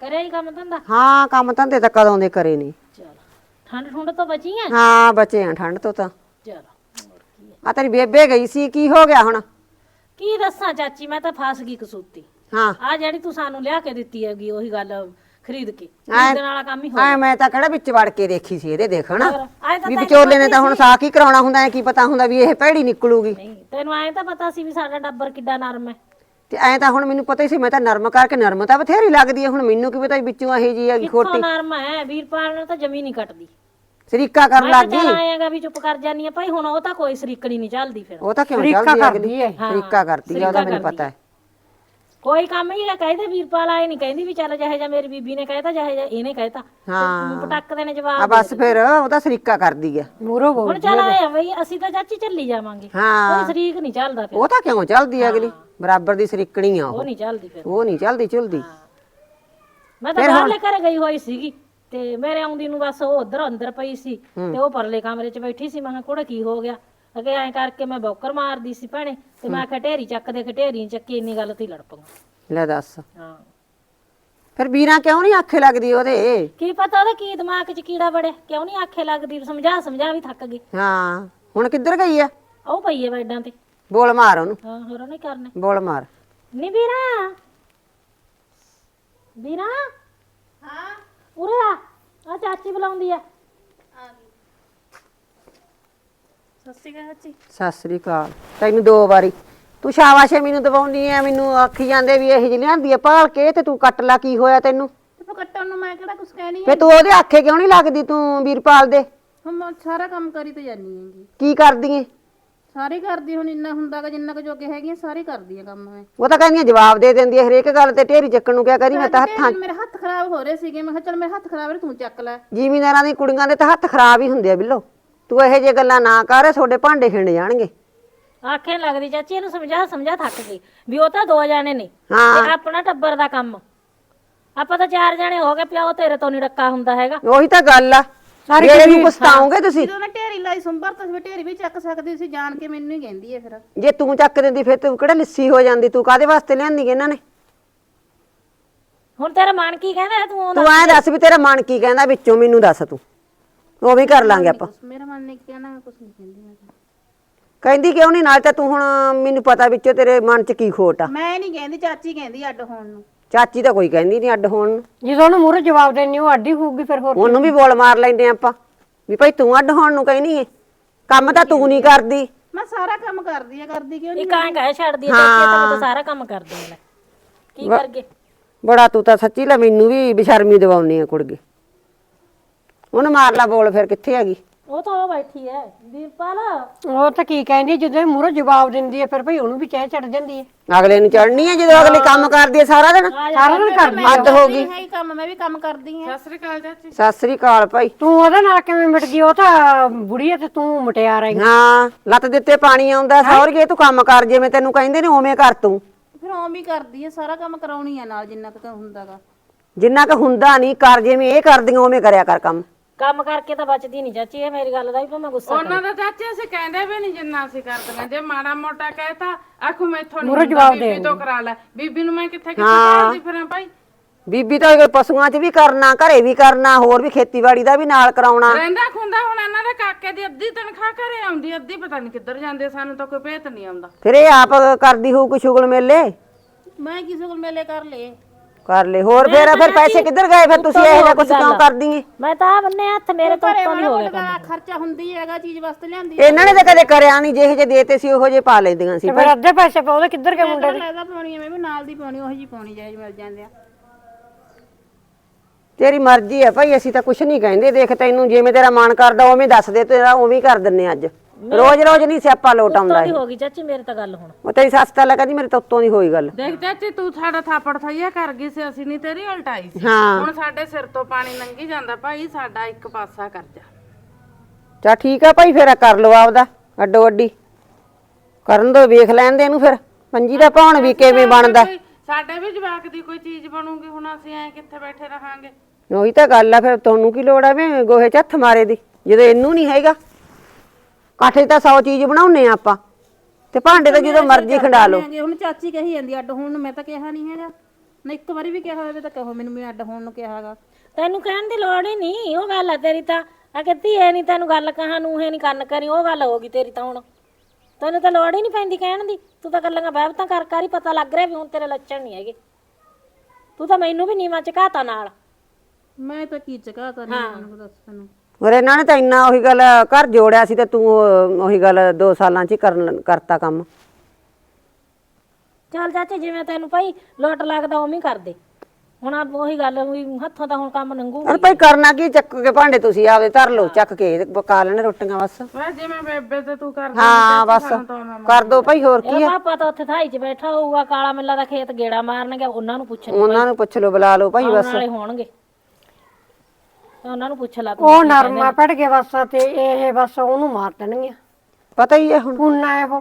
ਕਰਿਆ ਹੀ ਕੰਮ ਧੰਦਾ? ਹਾਂ ਕੰਮ ਧੰਦੇ ਤਾਂ ਕਦੋਂ ਦੇ ਕਰੇ ਨਹੀਂ ਚਲ ਠੰਡ ਠੁੰਡ ਤੋਂ ਬਚੀ ਆ? ਹਾਂ ਬਚੇ ਆ ਠੰਡ ਤੋਂ ਤਾਂ। ਚਲ ਆ? ਤੇਰੀ ਬੇਬੇ ਗਈ ਸੀ ਕੀ ਹੋ ਗਿਆ ਹੁਣ? ਕੀ ਦੱਸਾਂ ਚਾਚੀ ਮੈਂ ਤਾਂ ਫਸ ਗਈ ਕਸੂਤੀ। ਹਾਂ। ਆ ਜਿਹੜੀ ਤੂੰ ਸਾਨੂੰ ਲਿਆ ਕੇ ਦਿੱਤੀ ਹੈਗੀ ਉਹੀ ਗੱਲ ਖਰੀਦ ਕੇ। ਐਂ- ਖਰੀਦਣ ਵਾਲਾ ਕੰਮ ਹੀ ਹੋ ਐ ਮੈਂ ਤਾਂ ਕਿਹੜਾ ਵਿੱਚ ਵੜ ਕੇ ਦੇਖੀ ਸੀ ਇਹਦੇ ਦੇਖਣ। ਐਂ ਤਾਂ ਵੀ ਤੈਨੂੰ ਵਿਚੋਲੇ ਨੇ ਤਾਂ ਹੁਣ ਸਾਖ ਹੀ ਕਰਾਉਣਾ ਹੁੰਦਾ ਐ ਕੀ ਪਤਾ ਹੁੰਦਾ ਵੀ ਇਹ ਭੈੜੀ ਨਿਕਲੂਗੀ। ਨਹੀਂ ਤੈਨੂੰ ਐਂ ਤਾਂ ਪਤਾ ਸੀ ਵੀ ਸਾਡਾ ਡੱਬਰ ਕਿੱਡਾ ਨਰਮ ਹੈ ਤੇ ਐ ਤਾਂ ਹੁਣ ਮੈਨੂੰ ਪਤਾ ਹੀ ਸੀ ਮੈਂ ਤਾਂ ਨਰਮ ਕਰਕੇ ਨਰਮ ਤਾਂ ਬਥੇਰੀ ਲੱਗਦੀ ਹੈ ਹੁਣ ਮੈਨੂੰ ਕੀ ਪਤਾ ਵੀ ਵਿੱਚੋਂ ਇਹ ਜੀ ਹੈਗੀ ਕਿੱਥੋਂ ਖੋਟੀ। ਨਰਮ ਹੈ ਵੀਰਪਾਲ ਨੂੰ ਤਾਂ ਜਮੀ ਨਹੀਂ ਕੱਟਦੀ। ਸਰੀਕਾ ਕਰਨ ਲੱਗ ਗਈ। ਆਏਗਾ ਵੀ ਚੁੱਪ ਕਰ ਜਾਨੀ ਆ। ਭਾਈ ਹੁਣ ਉਹ ਤਾਂ ਕੋਈ ਸਰੀਕਣੀ ਨਹੀਂ ਚੱਲਦੀ ਫਿਰ। ਉਹ ਤਾਂ ਕਿਉਂ ਸਰੀਕਾ ਚੱਲਦੀ ਕਰਦੀ ਅਗਲੀ ਹੈ। ਸਰੀਕਾ ਕਰਦੀ ਆ ਉਹਦਾ ਮੈਨੂੰ ਪਤਾ ਹੈ ਕੋਈ ਕੰਮ ਹੀ ਕਹਿੰਦੇ ਵੀਰਪਾਲ ਆਏ ਨਹੀਂ ਕਹਿੰਦੀ ਵੀ ਚੱਲ ਜਿਹੇ ਜਾਂ ਮੇਰੀ ਬੀਬੀ ਨੇ ਕਹਿਤਾ ਜਿਹੇ ਜਾਂ ਇਹਨੇ ਕਹਿਤਾ। ਹਾਂ। ਪਟੱਕ ਦੇ ਨੇ ਆ ਜਵਾਬ ਬਸ ਫਿਰ ਉਹਦਾ ਸਰੀਕਾ ਕਰਦੀ ਆ। ਮੂਰੋ ਬੋਲ ਹੁਣ ਚੱਲ ਆਏ ਆ ਬਈ ਅਸੀਂ ਤਾਂ ਚਾਚੀ ਚੱਲੀ ਜਾਵਾਂਗੇ। ਹਾਂ। ਕੋਈ ਸਰੀਕ ਨਹੀਂ ਚੱਲਦਾ ਫਿਰ। ਉਹ ਤਾਂ ਕਿਉਂ ਚੱਲਦੀ ਆ ਅਗਲੀ? ਬਰਾਬਰ ਦੀ ਸਰੀਕਣੀ ਆ ਉਹ। ਉਹ ਨਹੀਂ ਚੱਲਦੀ ਫਿਰ। ਉਹ ਨਹੀਂ ਚੱਲਦੀ ਚੁਲਦੀ ਮੈਂ ਤਾਂ ਬਾਹਰਲੇ ਘਰੇ ਗਈ ਹੋਈ ਸੀਗੀ ਤੇ ਮੇਰੇ ਆਉਂਦੀ ਨੂੰ ਬਸ ਉਹ ਉਧਰ ਅੰਦਰ ਪਈ ਸੀ ਤੇ ਉਹ ਪਰਲੇ ਕਮਰੇ 'ਚ ਬੈਠੀ ਸੀ ਮੈਂ ਕਿਹਾ ਕੁੜਾ ਕੀ ਹੋ ਗਿਆ? ਅਗੇ ਐਂ ਕਰਕੇ ਮੈਂ ਬੌਕਰ ਮਾਰਦੀ ਸੀ ਭੈਣੇ। ਤੇ ਮੈਂ ਕਿਹਾ ਢੇਰੀ ਚੱਕ ਦੇ ਢੇਰੀ ਚੱਕੀ ਇੰਨੀ ਗੱਲ ਤੇ ਲੜ ਪਊਂ। ਲੈ ਦੱਸ। ਹਾਂ। ਫਿਰ ਵੀਰਾਂ ਕਿਉਂ ਨਹੀਂ ਆਖੇ ਲੱਗਦੀ ਉਹਦੇ? ਕੀ ਪਤਾ ਉਹਦੇ ਕੀ ਦਿਮਾਗ 'ਚ ਕੀੜਾ ਬੜੇ ਕਿਉਂ ਨਹੀਂ ਆਖੇ ਲੱਗਦੀ ਸਮਝਾ ਸਮਝਾ ਵੀ ਥੱਕ ਗਈ। ਹਾਂ ਹੁਣ ਕਿੱਧਰ ਗਈ ਆ? ਉਹ ਪਈ ਹੈ ਬੈਡਾਂ ਤੇ। ਬੋਲ ਮਾਰ ਉਹਨੂੰ। ਹਾਂ ਹੋਰ ਉਹਨੇ ਕਰਨੇ। ਬੋਲ ਮਾਰ। ਨੀ ਵੀਰਾ। ਵੀਰਾ। ਹਾਂ। ਉਰੇ ਆ ਆ ਚਾਚੀ ਬੁਲਾਉਂਦੀ ਆ। ਸਤਿ ਸ੍ਰੀ ਅਕਾਲ ਤੈਨੂੰ ਦੋ ਵਾਰੀ। ਤੂੰ ਸ਼ਾਬਾਸ਼ੇ ਮੈਨੂੰ ਦਵਾਉਣੀ ਐ ਮੈਨੂੰ ਆਖੀ ਜਾਂਦੇ ਵੀ ਇਹ ਜਿਹੀ ਲਿਆਂਦੀ ਐ ਪਾਲ ਕੇ ਤੇ ਤੂੰ ਕੱਟ ਲਾ ਕੀ ਹੋਇਆ ਤੈਨੂੰ? ਤੇ ਕੱਟਣ ਨੂੰ ਮੈਂ ਕਿਹੜਾ ਕੁਝ ਕਹਿਣੀ ਫੇ ਤੂੰ ਉਹਦੇ ਆਖੇ ਕਿਉਂ ਨਹੀਂ ਲੱਗਦੀ ਤੂੰ ਵੀਰਪਾਲ ਦੇ? ਹੁਣ ਮੈਂ ਸਾਰਾ ਕੰਮ ਕਰੀ ਤੇ ਜਾਨੀ ਹੈਗੀ। ਕੀ ਕਰਦੀ ਐ? ਸਾਰੇ ਕਰਦੀ ਹੁਣ ਇੰਨਾ ਹੁੰਦਾਗਾ ਜਿੰਨਾ ਕੁ ਜੋਗੇ ਹੈਗੀਆਂ ਸਾਰੇ ਕਰਦੀ ਆ ਕੰਮ ਮੈਂ। ਉਹ ਤਾਂ ਕਹਿੰਦੀ ਆ ਜਵਾਬ ਦੇ ਦਿੰਦੀ ਐ ਹਰੇਕ ਗੱਲ ਤੇ ਢੇਰੀ ਚੱਕਣ ਨੂੰ ਕਿਆ ਕਰੀ ਮੈਂ ਤਾਂ ਹੱਥਾਂ ਮੇਰੇ ਹੱਥ ਖਰਾਬ ਹੋ ਰਹੇ ਸੀਗੇ ਮੈਂ ਕਿਹਾ ਚੱਲ ਮੇਰੇ ਹੱਥ ਖਰਾਬ ਨੇ ਤੂੰ ਚੱਕ ਲੈ। ਜ਼ਿਮੀਂਦਾਰਾਂ ਦੀ ਕੁੜੀਆਂ ਦੇ ਤਾਂ ਹੱਥ ਖਰਾਬ ਹੀ ਹੁੰਦੇ ਆ ਬਿੱਲੋ। ਤੂੰ ਇਹੋ ਜਿਹੇ ਗੱਲਾਂ ਨਾ ਕਰ ਤੁਹਾਡੇ ਭਾਂਡੇ ਖਿੰਡ ਜਾਣਗੇ। ਆਖੇ ਲੱਗਦੀ ਚਾਚੀ ਇਹਨੂੰ ਸਮਝਾ ਸਮਝਾ ਥੱਕ ਗਈ। ਵੀ ਉਹ ਤਾਂ ਦੋ ਜਾਣੇ ਨੇ ਹਾਂ। ਤੇ ਆਪਣਾ ਟੱਬਰ ਦਾ ਕੰਮ। ਆਪਾਂ ਤਾਂ ਚਾਰ ਜਾਣੇ ਹੋ ਗਏ ਪਿਓ ਤੇਰੇ ਤੋਂ ਨਹੀਂ ਡੱਕਾ ਹੁੰਦਾ ਹੈਗਾ। ਉਹੀ ਤਾਂ ਗੱਲ ਆ। ਜਿਹੜੇ ਨੂੰ ਪਛਤਾਓਗੇ ਤੁਸੀਂ। ਜਦੋਂ ਮੈਂ ਢੇਰੀ ਲਾਈ ਸੁੰਬਰ ਤਾਂ ਫਿਰ ਢੇਰੀ ਵੀ ਚੱਕ ਸਕਦੀ ਸੀ ਜਾਣ ਕੇ ਮੈਨੂੰ ਹੀ ਕਹਿੰਦੀ ਹੈ ਫਿਰ। ਜੇ ਤੂੰ ਚੱਕ ਦਿੰਦੀ ਫਿਰ ਤੂੰ ਕਿਹੜਾ ਲਿੱਸੀ ਹੋ ਜਾਂਦੀ? ਤੂੰ ਕਾਦੇ ਵਾਸਤੇ ਲਿਆਂਦੀ ਇਹਨਾਂ ਨੇ? ਹੁਣ ਤੇਰਾ ਮਨ ਕੀ ਕਹਿੰਦਾ ਤੂੰ ਤੂੰ ਐਂ ਦੱਸ ਵੀ ਤੇਰਾ ਮਨ ਕੀ ਕਹਿੰਦਾ ਵਿੱਚੋਂ ਮੈਨੂੰ ਦੱਸ ਤੂੰ। ਉਹ ਵੀ ਕਰ ਲਾਂਗੇ ਆਪਾਂ। ਮੇਰਾ ਮਨ ਨੇ ਕਹਿਣਾ ਮੈਂ ਕੁਝ ਨਹੀਂ ਕਹਿੰਦੀ ਮੈਂ ਤਾਂ। ਕਹਿੰਦੀ ਕਿਉਂ ਨਹੀਂ? ਨਾਲ ਤਾਂ ਤੂੰ ਹੁਣ ਮੈਨੂੰ ਪਤਾ ਵਿੱਚੋਂ ਤੇਰੇ ਮਨ 'ਚ ਕੀ ਖੋਟ ਆ। ਮੈਂ ਨਹੀਂ ਕਹਿੰਦੀ ਚਾਚੀ ਕਹਿੰਦੀ ਅੱਡ ਹੋਣ ਨੂੰ। ਚਾਚੀ ਤਾਂ ਕੋਈ ਕਹਿੰਦੀ ਨਹੀਂ ਅੱਡ ਹੋਣ ਨੂੰ। ਜਦੋਂ ਉਹਨੂੰ ਮੂਰੇ ਜਵਾਬ ਦੇਣੀ ਉਹ ਅੱਡੀ ਹੋਊਗੀ ਫਿਰ ਹੋਰ ਉਹਨੂੰ ਵੀ ਬੋਲ ਮਾਰ ਲੈਂਦੇ ਆਪਾਂ। ਵੀ ਭਾਈ ਤੂੰ ਅੱਡ ਹੋਣ ਨੂੰ ਕਹਿੰਦੀ ਏ। ਕੰਮ ਤਾਂ ਤੂੰ ਨਹੀਂ ਕਰਦੀ। ਮੈਂ ਸਾਰਾ ਕੰਮ ਕਰਦੀ ਆ ਕਰਦੀ ਕਿਉਂ ਨਹੀਂ ਇੱਕ ਆਂ ਕਹਿ ਛੱਡਦੀ ਇਹ ਤਾਂ ਮੈਂ ਤਾਂ ਸਾਰਾ ਕੰਮ ਕਰਦੀ ਆ ਲੈ ਕੀ ਕਰਗੇ? ਬੜਾ ਤੂੰ ਤਾਂ ਸੱਚੀ ਲੈ ਮੈਨੂੰ ਵੀ ਬੇਸ਼ਰਮੀ ਦਿਵਾਉਣੀ ਆ ਕੁੜਗੇ ਉਹਨੂੰ ਮਾਰ ਲਾ ਬੋਲ ਫਿਰ ਕਿੱਥੇ ਹੈਗੀ? ਉਹ ਤਾਂ ਉਹ ਬੈਠੀ ਐ ਵੀਰਪਾਲ ਉਹ ਤਾਂ ਕੀ ਕਹਿੰਦੀ ਜਦੋਂ ਮੂਰੇ ਜਵਾਬ ਦਿੰਦੀ ਹੈ ਫਿਰ ਭਈ ਉਹਨੂੰ ਵੀ ਚਾਹ ਚੜ ਜਾਂਦੀ ਹੈ। ਅਗਲੇ ਨੂੰ ਚੜਨੀ ਆ ਜਦੋਂ ਅਗਲੇ ਕੰਮ ਕਰਦੀ ਆ ਸਾਰਾ ਦਿਨ? ਸਾਰਾ ਦਿਨ ਕਰਦੀ ਹੱਦ ਹੋ ਗਈ। ਹੈ ਹੀ ਕੰਮ ਮੈਂ ਵੀ ਕੰਮ ਕਰਦੀ ਆ ਸਤਿ ਸ੍ਰੀ ਅਕਾਲ ਚਾਚੀ। ਸਤਿ ਸ੍ਰੀ ਅਕਾਲ ਭਾਈ। ਤੂੰ ਉਹਦੇ ਨਾਲ ਕਿਵੇਂ ਮਿਟ ਗਈ? ਉਹ ਤਾਂ ਬੁੜੀ ਹੈ ਤੇ ਤੂੰ ਮਟਿਆਰ ਹੈ ਹਾਂ ਲੱਤ ਦਿੱਤੇ ਪਾਣੀ ਆਉਂਦਾ ਸੌਰਗੇ ਤੂੰ ਕੰਮ ਕਰ ਜਿਵੇਂ ਤੈਨੂੰ ਕਹਿੰਦੇ ਨੇ ਉਵੇਂ ਕਰ ਤੂੰ। ਫਿਰ ਉਹ ਵੀ ਕਰਦੀ ਆ ਸਾਰਾ ਕੰਮ ਕਰਾਉਣੀ ਆ ਨਾਲ ਜਿੰਨਾ ਕੁ ਹੁੰਦਾਗਾ। ਜਿੰਨਾ ਕ ਹੁੰਦਾ ਨਹੀਂ ਕਰ ਜਿਵੇਂ ਇਹ ਕਰਦੀਆਂ ਉਵੇਂ ਕਰਿਆ ਕਰ ਕੰਮ। ਕੰਮ ਕਰਕੇ ਤਾਂ ਬਚਦੀ ਨਹੀਂ ਚਾਚੀ ਇਹ ਮੇਰੀ ਗੱਲ ਦਾ ਵੀ ਭਾਵੇਂ ਗੁੱਸਾ ਉਹਨਾਂ ਦਾ ਚਾਚੀ ਅਸੀਂ ਕਹਿੰਦੇ ਵੀ ਨਹੀਂ ਜਿੰਨਾ ਅਸੀਂ ਕਰਦੀਆਂ ਜੇ ਮਾੜਾ ਮੋਟਾ ਕਹਿਤਾ ਆਖੂ ਮੈਥੋਂ ਨਹੀਂ ਹੁੰਦਾ, ਬੀਬੀ ਤੋਂ ਕਰਾ ਲੈ। ਬੀਬੀ ਨੂੰ ਮੈਂ ਕਿੱਥੇ ਕਿੱਥੇ ਕਰਦੀ ਫਿਰਾਂ ਭਾਈ? ਬੀਬੀ ਤਾਂ ਇਹ ਪਸ਼ੂਆਂ 'ਚ ਵੀ ਕਰਨਾ ਘਰੇ ਵੀ ਕਰਨਾ ਹੋਰ ਵੀ ਖੇਤੀਬਾੜੀ ਦਾ ਵੀ ਨਾਲ ਕਰਾਉਣਾ। ਰਹਿੰਦਾ ਖੁੰਦਾ ਹੁਣ ਇਹਨਾਂ ਦੇ ਕਾਕੇ ਦੀ ਅੱਧੀ ਤਨਖਾਹ ਘਰੇ ਆਉਂਦੀ ਅੱਧੀ ਪਤਾ ਨਹੀਂ ਕਿੱਧਰ ਜਾਂਦੇ ਸਾਨੂੰ ਤਾਂ ਕੋਈ ਭੇਤ ਨਹੀਂ ਆਉਂਦਾ। ਫਿਰ ਇਹ ਆਪ ਕਰਦੀ ਹੋਊ ਕੋਈ ਸ਼ੁਗਲ ਮੇਲੇ? ਮੈਂ ਕਿਸੇ ਕੋਲ ਮੇਲੇ ਕਰ ਲਏ? ਕਰ ਲੈ ਹੋਰ ਫਿਰ ਫਿਰ ਪੈਸੇ ਕਿੱਧਰ ਗਏ? ਫਿਰ ਤੁਸੀਂ ਇਹੋ ਜਿਹਾ ਕੁਝ ਕਿਉਂ ਕਰਦੀ ਮੈਂ ਤਾਂ ਆਹ ਬੰਨੇ ਹੱਥ ਮੇਰੇ ਤੋਂ ਉੱਤੋਂ ਨਹੀਂ ਹੋ ਗਿਆ ਕੰਮ ਖਰਚਾ ਹੁੰਦੀ ਹੈਗਾ ਚੀਜ਼ ਵਾਸਤੇ ਲਿਆਂਦੀ ਇਹਨਾਂ ਨੇ ਤਾਂ ਕਦੇ ਕਰਿਆ ਨਹੀਂ ਜਿਹੇ ਜੇ ਦੇਤੇ ਸੀ ਉਹੋ ਜੇ ਪਾ ਲੈਂਦੀਆਂ ਸੀ। ਤੇ ਫਿਰ ਅੱਧੇ ਪੈਸੇ ਪਾਉਂਦੇ ਕਿੱਧਰ ਗਏ ਮੁੰਡੇ ਦੇ? ਲੈਦਾ ਪਾਉਣੀ ਆ ਮੈਂ ਵੀ ਨਾਲ ਦੀ ਪਾਉਣੀ ਉਹੀ ਜੀ ਪਾਉਣੀ ਜਾਇਜ਼ ਮਿਲ ਜਾਂਦੇ ਆ। ਤੇਰੀ ਮਰਜ਼ੀ ਹੈ ਭਾਈ ਅਸੀਂ ਤਾਂ ਕੁਛ ਨਹੀਂ ਕਹਿੰਦੇ। ਦੇਖ ਤੈਨੂੰ ਜਿਵੇਂ ਤੇਰਾ ਮਨ ਕਰਦਾ ਉਵੇਂ ਦੱਸ ਦੇ ਤੇਰਾ ਉਵੇਂ ਹੀ ਕਰ ਦਿੰਨੇ ਅੱਜ। ਰੋਜ਼ ਰੋਜ਼ ਨਹੀਂ ਸਿਆਪਾ ਲੋਟ ਆਉਂਦਾ ਇਹ। ਹੋ ਗਈ ਚਾਚੀ ਮੇਰੇ ਤਾਂ ਗੱਲ ਹੁਣ। ਉਹ ਤੇਰੀ ਸੱਸ ਤਾਂ ਕਹਿੰਦੀ ਮੇਰੇ ਤੋਂ ਉੱਤੋਂ ਦੀ ਹੋਈ ਗੱਲ। ਦੇਖ ਚਾਚੀ ਤੂੰ ਸਾਡਾ ਥਾਪੜ ਥਈਆ ਕਰ ਗਈ ਸੀ ਅਸੀਂ ਨਹੀਂ ਤੇਰੀ ਉਲਟਾਈ ਸੀ। ਹਾਂ। ਹੁਣ ਸਾਡੇ ਸਿਰ ਤੋਂ ਪਾਣੀ ਲੰਘੀ ਜਾਂਦਾ ਭਾਈ ਸਾਡਾ ਇੱਕ ਪਾਸਾ ਕਰ ਜਾ। ਚਾ ਠੀਕ ਆ ਭਾਈ ਫੇਰ ਕਰ ਲਓ ਆਪਦਾ ਅੱਡੋ ਅੱਡੀ। ਕਰਨ ਦੋ ਵੇਖ ਲੈਣ ਦੇ ਇਹਨੂੰ ਫਿਰ। ਪੰਜੀ ਦਾ ਭਾਣ ਵੀ ਕਿਵੇਂ ਬਣਦਾ। ਕੋਈ- ਸਾਡੇ ਵੀ ਜਵਾਕ ਦੀ ਕੋਈ ਚੀਜ਼ ਬਣੂਗੀ ਹੁਣ ਅਸੀਂ ਐ ਕਿੱਥੇ ਬੈਠੇ ਰਹਾਂਗੇ? ਉਹੀ ਤਾਂ ਗੱਲ ਆ ਫਿਰ ਤੁਹਾਨੂੰ ਕੀ ਲੋੜ ਆ ਵੇ ਗੋਹੇ ਚ ਹੱਥ ਮਾਰੇ ਦੀ ਜਦੋਂ ਇਹਨੂੰ ਨਹੀਂ ਹੈਗਾ। ਕਾਠੇ ਤਾਂ 100 ਚੀਜ਼ ਬਣਾਉਨੇ ਆ ਆਪਾਂ। ਤੇ ਭਾਂਡੇ ਤਾਂ ਜਦੋਂ ਮਰਜ਼ੀ ਖੰਡਾ ਲਓ। ਜੇ ਹੁਣ ਚਾਚੀ ਕਹੀ ਜਾਂਦੀ ਅੱਡ ਹੋਣ ਨੂੰ ਮੈਂ ਤਾਂ ਕਿਹਾ ਨਹੀਂ ਹੈਗਾ। ਨਾ ਇੱਕ ਵਾਰੀ ਵੀ ਕਿਹਾ ਹੋਵੇ ਤਾਂ ਕਹੋ ਮੈਨੂੰ ਵੀ ਅੱਡ ਹੋਣ ਨੂੰ ਕਿਹਾ ਹੈਗਾ। ਤੈਨੂੰ ਕਹਿਣ ਦੀ ਲੋੜ ਹੀ ਨਹੀਂ ਉਹ ਗੱਲ ਆ ਤੇਰੀ ਤਾਂ। ਆ ਕਹਿੰਦੀ ਐ ਨਹੀਂ ਤੈਨੂੰ ਗੱਲ ਕਹਾ ਨੂੰ ਇਹ ਨਹੀਂ ਕੰਨ ਕਰੀ ਉਹ ਗੱਲ ਹੋ ਗਈ ਤੇਰੀ ਤਾਂ ਹੁਣ। ਤੈਨੂੰ ਤਾਂ ਲੋੜ ਹੀ ਨਹੀਂ ਪੈਂਦੀ ਕਹਿਣ ਦੀ। ਤੂੰ ਤਾਂ ਗੱਲਾਂ ਬਹਿਬਤਾਂ ਕਰ ਕਰ ਹੀ ਪਤਾ ਲੱਗ ਰਿਹਾ ਵੀ ਹੁਣ ਤੇਰੇ ਲੱਛਣ ਨਹੀਂ ਹੈਗੇ। ਤੂੰ ਤਾਂ ਮੈਨੂੰ ਵੀ ਨੀਵਾਂ ਚਕਾਤਾ ਨਾਲ। ਮੈਂ ਤਾਂ ਕੀ ਚਕਾ ਤਾਂ ਨਹੀਂ ਮੈਨੂੰ ਦੱਸ ਤੈਨੂੰ। ਔਰ ਇਹਨਾਂ ਨੇ ਤਾਂ ਇੰਨਾ ਉਹੀ ਗੱਲ ਘਰ ਜੋੜਿਆ ਸੀ ਤੇ ਤੂੰ ਉਹ- ਉਹੀ ਗੱਲ 2 ਸਾਲਾਂ ਚ ਹੀ ਕਰਨ ਕਰਤਾ ਕੰਮ। ਚੱਲ ਚਾਚੇ ਜਿਵੇਂ ਤੈਨੂੰ ਭਾਈ ਲੋਟ ਲੱਗਦਾ ਉਵੇਂ ਹੀ ਕਰ ਦੇ ਹੁਣ ਆ ਉਹੀ ਗੱਲ ਵੀ ਹੱਥੋਂ ਤਾਂ ਹੁਣ ਕੰਮ ਨੰਗੂ ਔਰ ਭਾਈ ਕਰਨਾ ਕੀ ਚੱਕ ਕੇ ਭਾਂਡੇ ਤੁਸੀਂ ਆਪਦੇ ਧਰ ਲਓ ਚੱਕ ਕੇ ਪਕਾ ਲੈਣੇ ਰੋਟੀਆਂ ਬਸ। ਜਿਵੇਂ ਬੇਬੇ ਤੇ ਤੂੰ ਕਰ ਹਾਂ ਬਸ। ਕਰ ਦੋ ਭਾਈ ਹੋਰ ਕੀ ਇਹ ਪਾਪਾ ਤਾਂ ਉੱਥੇ ਥਾਈ 'ਚ ਬੈਠਾ ਹੋਊਗਾ ਕਾਲਾ ਮਿੱਲਾ ਦਾ ਖੇਤ ਗੇੜਾ ਮਾਰਨਗੇ ਉਹਨਾਂ ਨੂੰ ਪੁੱਛਣ ਉਹਨਾਂ ਨੂੰ ਪੁੱਛ ਲਓ ਬੁਲਾ ਲਓ ਭਾਈ ਬਸ। ਹੋਣਗੇ। ਤਾਂ ਉਹਨਾਂ ਨੂੰ ਪੁੱਛ ਲਾ ਤੂੰ ਉਹ ਨਰਮਾ ਪੜ ਕੇ ਬਸ ਤੇ ਇਹ ਬਸ ਉਹਨੂੰ ਮਾਰ ਦੇਣਗੀਆਂ। ਪਤਾ ਹੀ ਹੈ ਹੁਣ। ਹੁਣ ਨਾ ਇਹੋ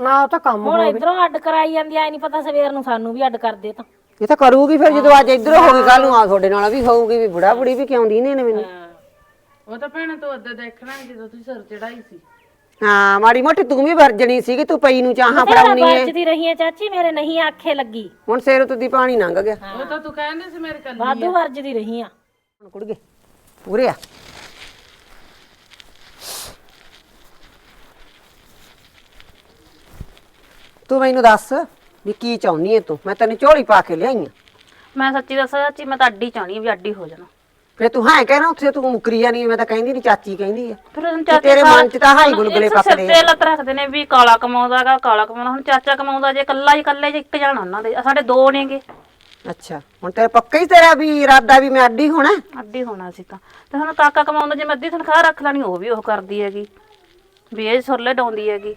ਨਾ ਉਹ ਤਾਂ ਕੰਮ ਹੁਣ ਇਧਰੋਂ ਅੱਡ ਕਰਾਈ ਜਾਂਦੀ ਐ ਨਹੀਂ ਪਤਾ ਸਵੇਰ ਨੂੰ ਸਾਨੂੰ ਵੀ ਅੱਡ ਕਰ ਦੇ ਤਾਂ। ਇਹ ਤਾਂ ਕਰੂਗੀ ਫਿਰ ਜਦੋਂ ਅੱਜ ਇੱਧਰ ਹੋਊਗੀ ਕੱਲ ਨੂੰ ਆ ਤੁਹਾਡੇ ਨਾਲ ਵੀ ਹੋਊਗੀ ਵੀ ਬੁੜਾ ਬੁੜੀ ਵੀ ਕਿਉਂ ਦੀ ਨੇ ਮੈਨੂੰ। ਉਹ ਤਾਂ ਭੈਣੇ ਤੂੰ ਅੱਦੇ ਦੇਖਣਾ ਨੀ ਜਦੋਂ ਤੂੰ ਸਿਰ ਚੜਾਈ ਸੀ। ਹਾਂ ਮਾੜੀ ਮੋਟੀ ਤੂੰ ਵੀ ਵਰਜਣੀ ਸੀਗੀ ਤੂੰ ਪਈ ਨੂੰ ਚਾਹਾਂ ਫੜਾਉਣੀ ਹੈ ਬਚਦੀ ਰਹੀ ਐ ਚਾਚੀ ਮੇਰੇ ਨਹੀਂ ਆਖੇ ਲੱਗੀ। ਹੁਣ ਸਿਰ ਤੋਂ ਦੀ ਪਾਣੀ ਲੰਘ ਗਿਆ। ਉਹ ਤਾਂ ਤੂੰ ਕਹਿੰਦੇ ਸੀ ਮੇਰੇ ਕੱਲੀ ਵਾਧੂ ਵਰਜਦੀ ਰਹੀ ਆ। ਹੁਣ ਕੁੜ ਗਏ ਪੂਰੇ ਆ ਤੂੰ ਮੈਨੂੰ ਦੱਸ ਵੀ ਕੀ ਚਾਹੁੰਦੀ ਹੈ ਤੂੰ ਮੈਂ ਤੈਨੂੰ ਝੋਲੀ ਪਾ ਕੇ ਲਿਆਈ ਆ ਮੈਂ ਸੱਚੀ ਦੱਸਾਂ ਚਾਚੀ ਮੈਂ ਤਾਂ ਅੱਡੀ ਚਾਹਣੀ ਆ ਵੀ ਅੱਡੀ ਹੋ ਜਾਣਾ ਫੇ ਤੂੰ ਹਾਂ ਕਹਿਣਾ ਉੱਥੇ ਤੂੰ ਮੁਕਰੀ ਜਾਨੀ ਮੈਂ ਤਾਂ ਕਹਿੰਦੀ ਨਹੀਂ ਚਾਚੀ ਕਹਿੰਦੀ ਆ ਫਿਰ ਹੁਣ ਤੇ ਚਾਚੀ ਤੇਰੇ ਸਾਰਾ- ਮਨ ਚ ਤਾਂ ਹਾਈ ਗੁਲਗੁਲੇ ਪੱਕਦੇ ਸਿਰ ਤੇ ਲੱਤ ਰੱਖਦੇ ਨੇ ਵੀ ਕਾਲਾ ਕਮਾਉਂਦਾਗਾ ਕਾਲਾ ਕਮਾਉਂਦਾ ਹੁਣ ਚਾਚਾ ਕਮਾਉਂਦਾ ਜੇ ਇਕੱਲਾ ਹੀ ਇਕੱਲੇ ਜੇ ਇੱਕ ਜਾਣਾ ਉਹਨਾਂ ਦੇ ਸਾਡੇ ਦੋ ਨੇਗੇ ਅੱਛਾ ਹੁਣ ਤੇਰਾ ਪੱਕਾ ਹੀ ਤੇਰਾ ਵੀ ਇਰਾਦਾ ਵੀ ਮੈਂ ਅੱਡੀ ਹੋਣਾ? ਅੱਡੀ ਹੋਣਾ ਸੀ ਤਾਂ। ਤੇ ਹੁਣ ਕਾਕਾ ਕਮਾਉਂਦਾ ਜੇ ਮੈਂ ਅੱਧੀ ਤਨਖਾਹ ਰੱਖ ਲੈਣੀ ਉਹ ਵੀ ਉਹ ਕਰਦੀ ਹੈਗੀ। ਵੀ ਇਹ ਸੁਰਲੇ ਡਾਉਂਦੀ ਹੈਗੀ।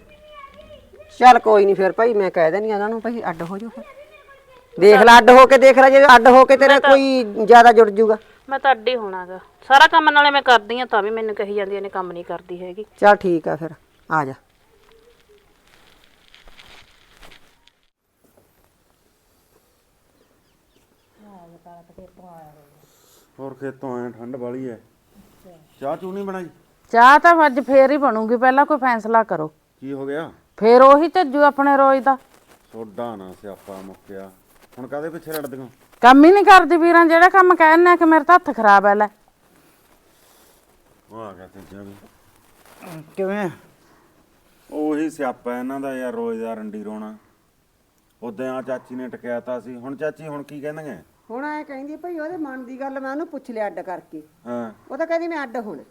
ਚੱਲ ਕੋਈ ਨਹੀਂ ਫਿਰ ਭਾਈ ਮੈਂ ਕਹਿ ਦੇਣੀ ਉਹਨਾਂ ਨੂੰ ਭਾਈ ਅੱਡ ਹੋ ਜਾਓ ਫਿਰ। ਦੇਖ ਲੈ ਅੱਡ ਹੋ ਕੇ ਦੇਖ ਲੈ ਜੇ ਅੱਡ ਹੋ ਕੇ ਤੇਰਾ ਕੋਈ ਜ਼ਿਆਦਾ ਜੁੜ ਜੂਗਾ। ਮੈਂ ਤਾਂ ਅੱਡੀ ਹੋਣਾਗਾ ਸਾਰਾ ਕੰਮ ਨਾਲੇ ਮੈਂ ਕਰਦੀ ਆ ਤਾਂ ਵੀ ਮੈਨੂੰ ਕਹੀ ਜਾਂਦੀਆਂ ਨੇ ਕੰਮ ਨਹੀਂ ਕਰਦੀ ਹੈਗੀ। ਚੱਲ ਠੀਕ ਆ ਫਿਰ ਆ ਜਾ। ਹੋਰ ਖੇਤੋਂ ਆਏ ਠੰਡ ਵਾਲੀ ਐ। ਚਾਹ ਚੂ ਨਹੀਂ ਬਣਾਈ? ਚਾਹ ਤਾਂ ਅੱਜ ਫੇਰ ਹੀ ਬਣੂਗੀ ਪਹਿਲਾਂ ਕੋਈ ਫੈਸਲਾ ਕਰੋ। ਕੀ ਹੋ ਗਿਆ? ਫੇਰ ਉਹੀ ਝੱਜੂ ਆਪਣੇ ਰੋਜ਼ ਦਾ। ਸੋਡਾ ਨਾ ਸਿਆਪਾ ਮੁੱਕਿਆ। ਹੁਣ ਕਾਦੇ ਪਿੱਛੇ ਲੜਦੀਆਂ? ਕੰਮ ਹੀ ਨਹੀਂ ਕਰਦੀ ਵੀਰਾਂ ਜਿਹੜਾ ਕੰਮ ਕਹਿਣਾ ਕਿ ਮੇਰੇ ਤਾਂ ਹੱਥ ਖਰਾਬ ਹੈ ਲੈ। ਉਹ ਆ ਗਿਆ ਤੀਜਾ ਵੀ। ਕਿਵੇਂ? ਉਹੀ ਸਿਆਪਾ ਇਹਨਾਂ ਦਾ ਯਾਰ ਰੋਜ਼ ਦਾ ਰੰਡੀ ਰੋਣਾ। ਉਦੋਂ ਆ ਚਾਚੀ ਨੇ ਟਕਿਆਤਾ ਸੀ। ਹੁਣ ਚਾਚੀ ਹੁਣ ਕੀ ਕਹਿੰਦੇ ਹੁਣ ਐ ਕਹਿੰਦੀ ਭਾਈ ਉਹਦੇ ਮਨ ਦੀ ਗੱਲ ਮੈਂ ਉਹਨੂੰ ਪੁੱਛ ਲਿਆ ਅੱਡ ਕਰਕੇ। ਹਾਂ। ਉਹ ਤਾਂ ਕਹਿੰਦੀ ਮੈਂ ਅੱਡ ਹੋਣਾ।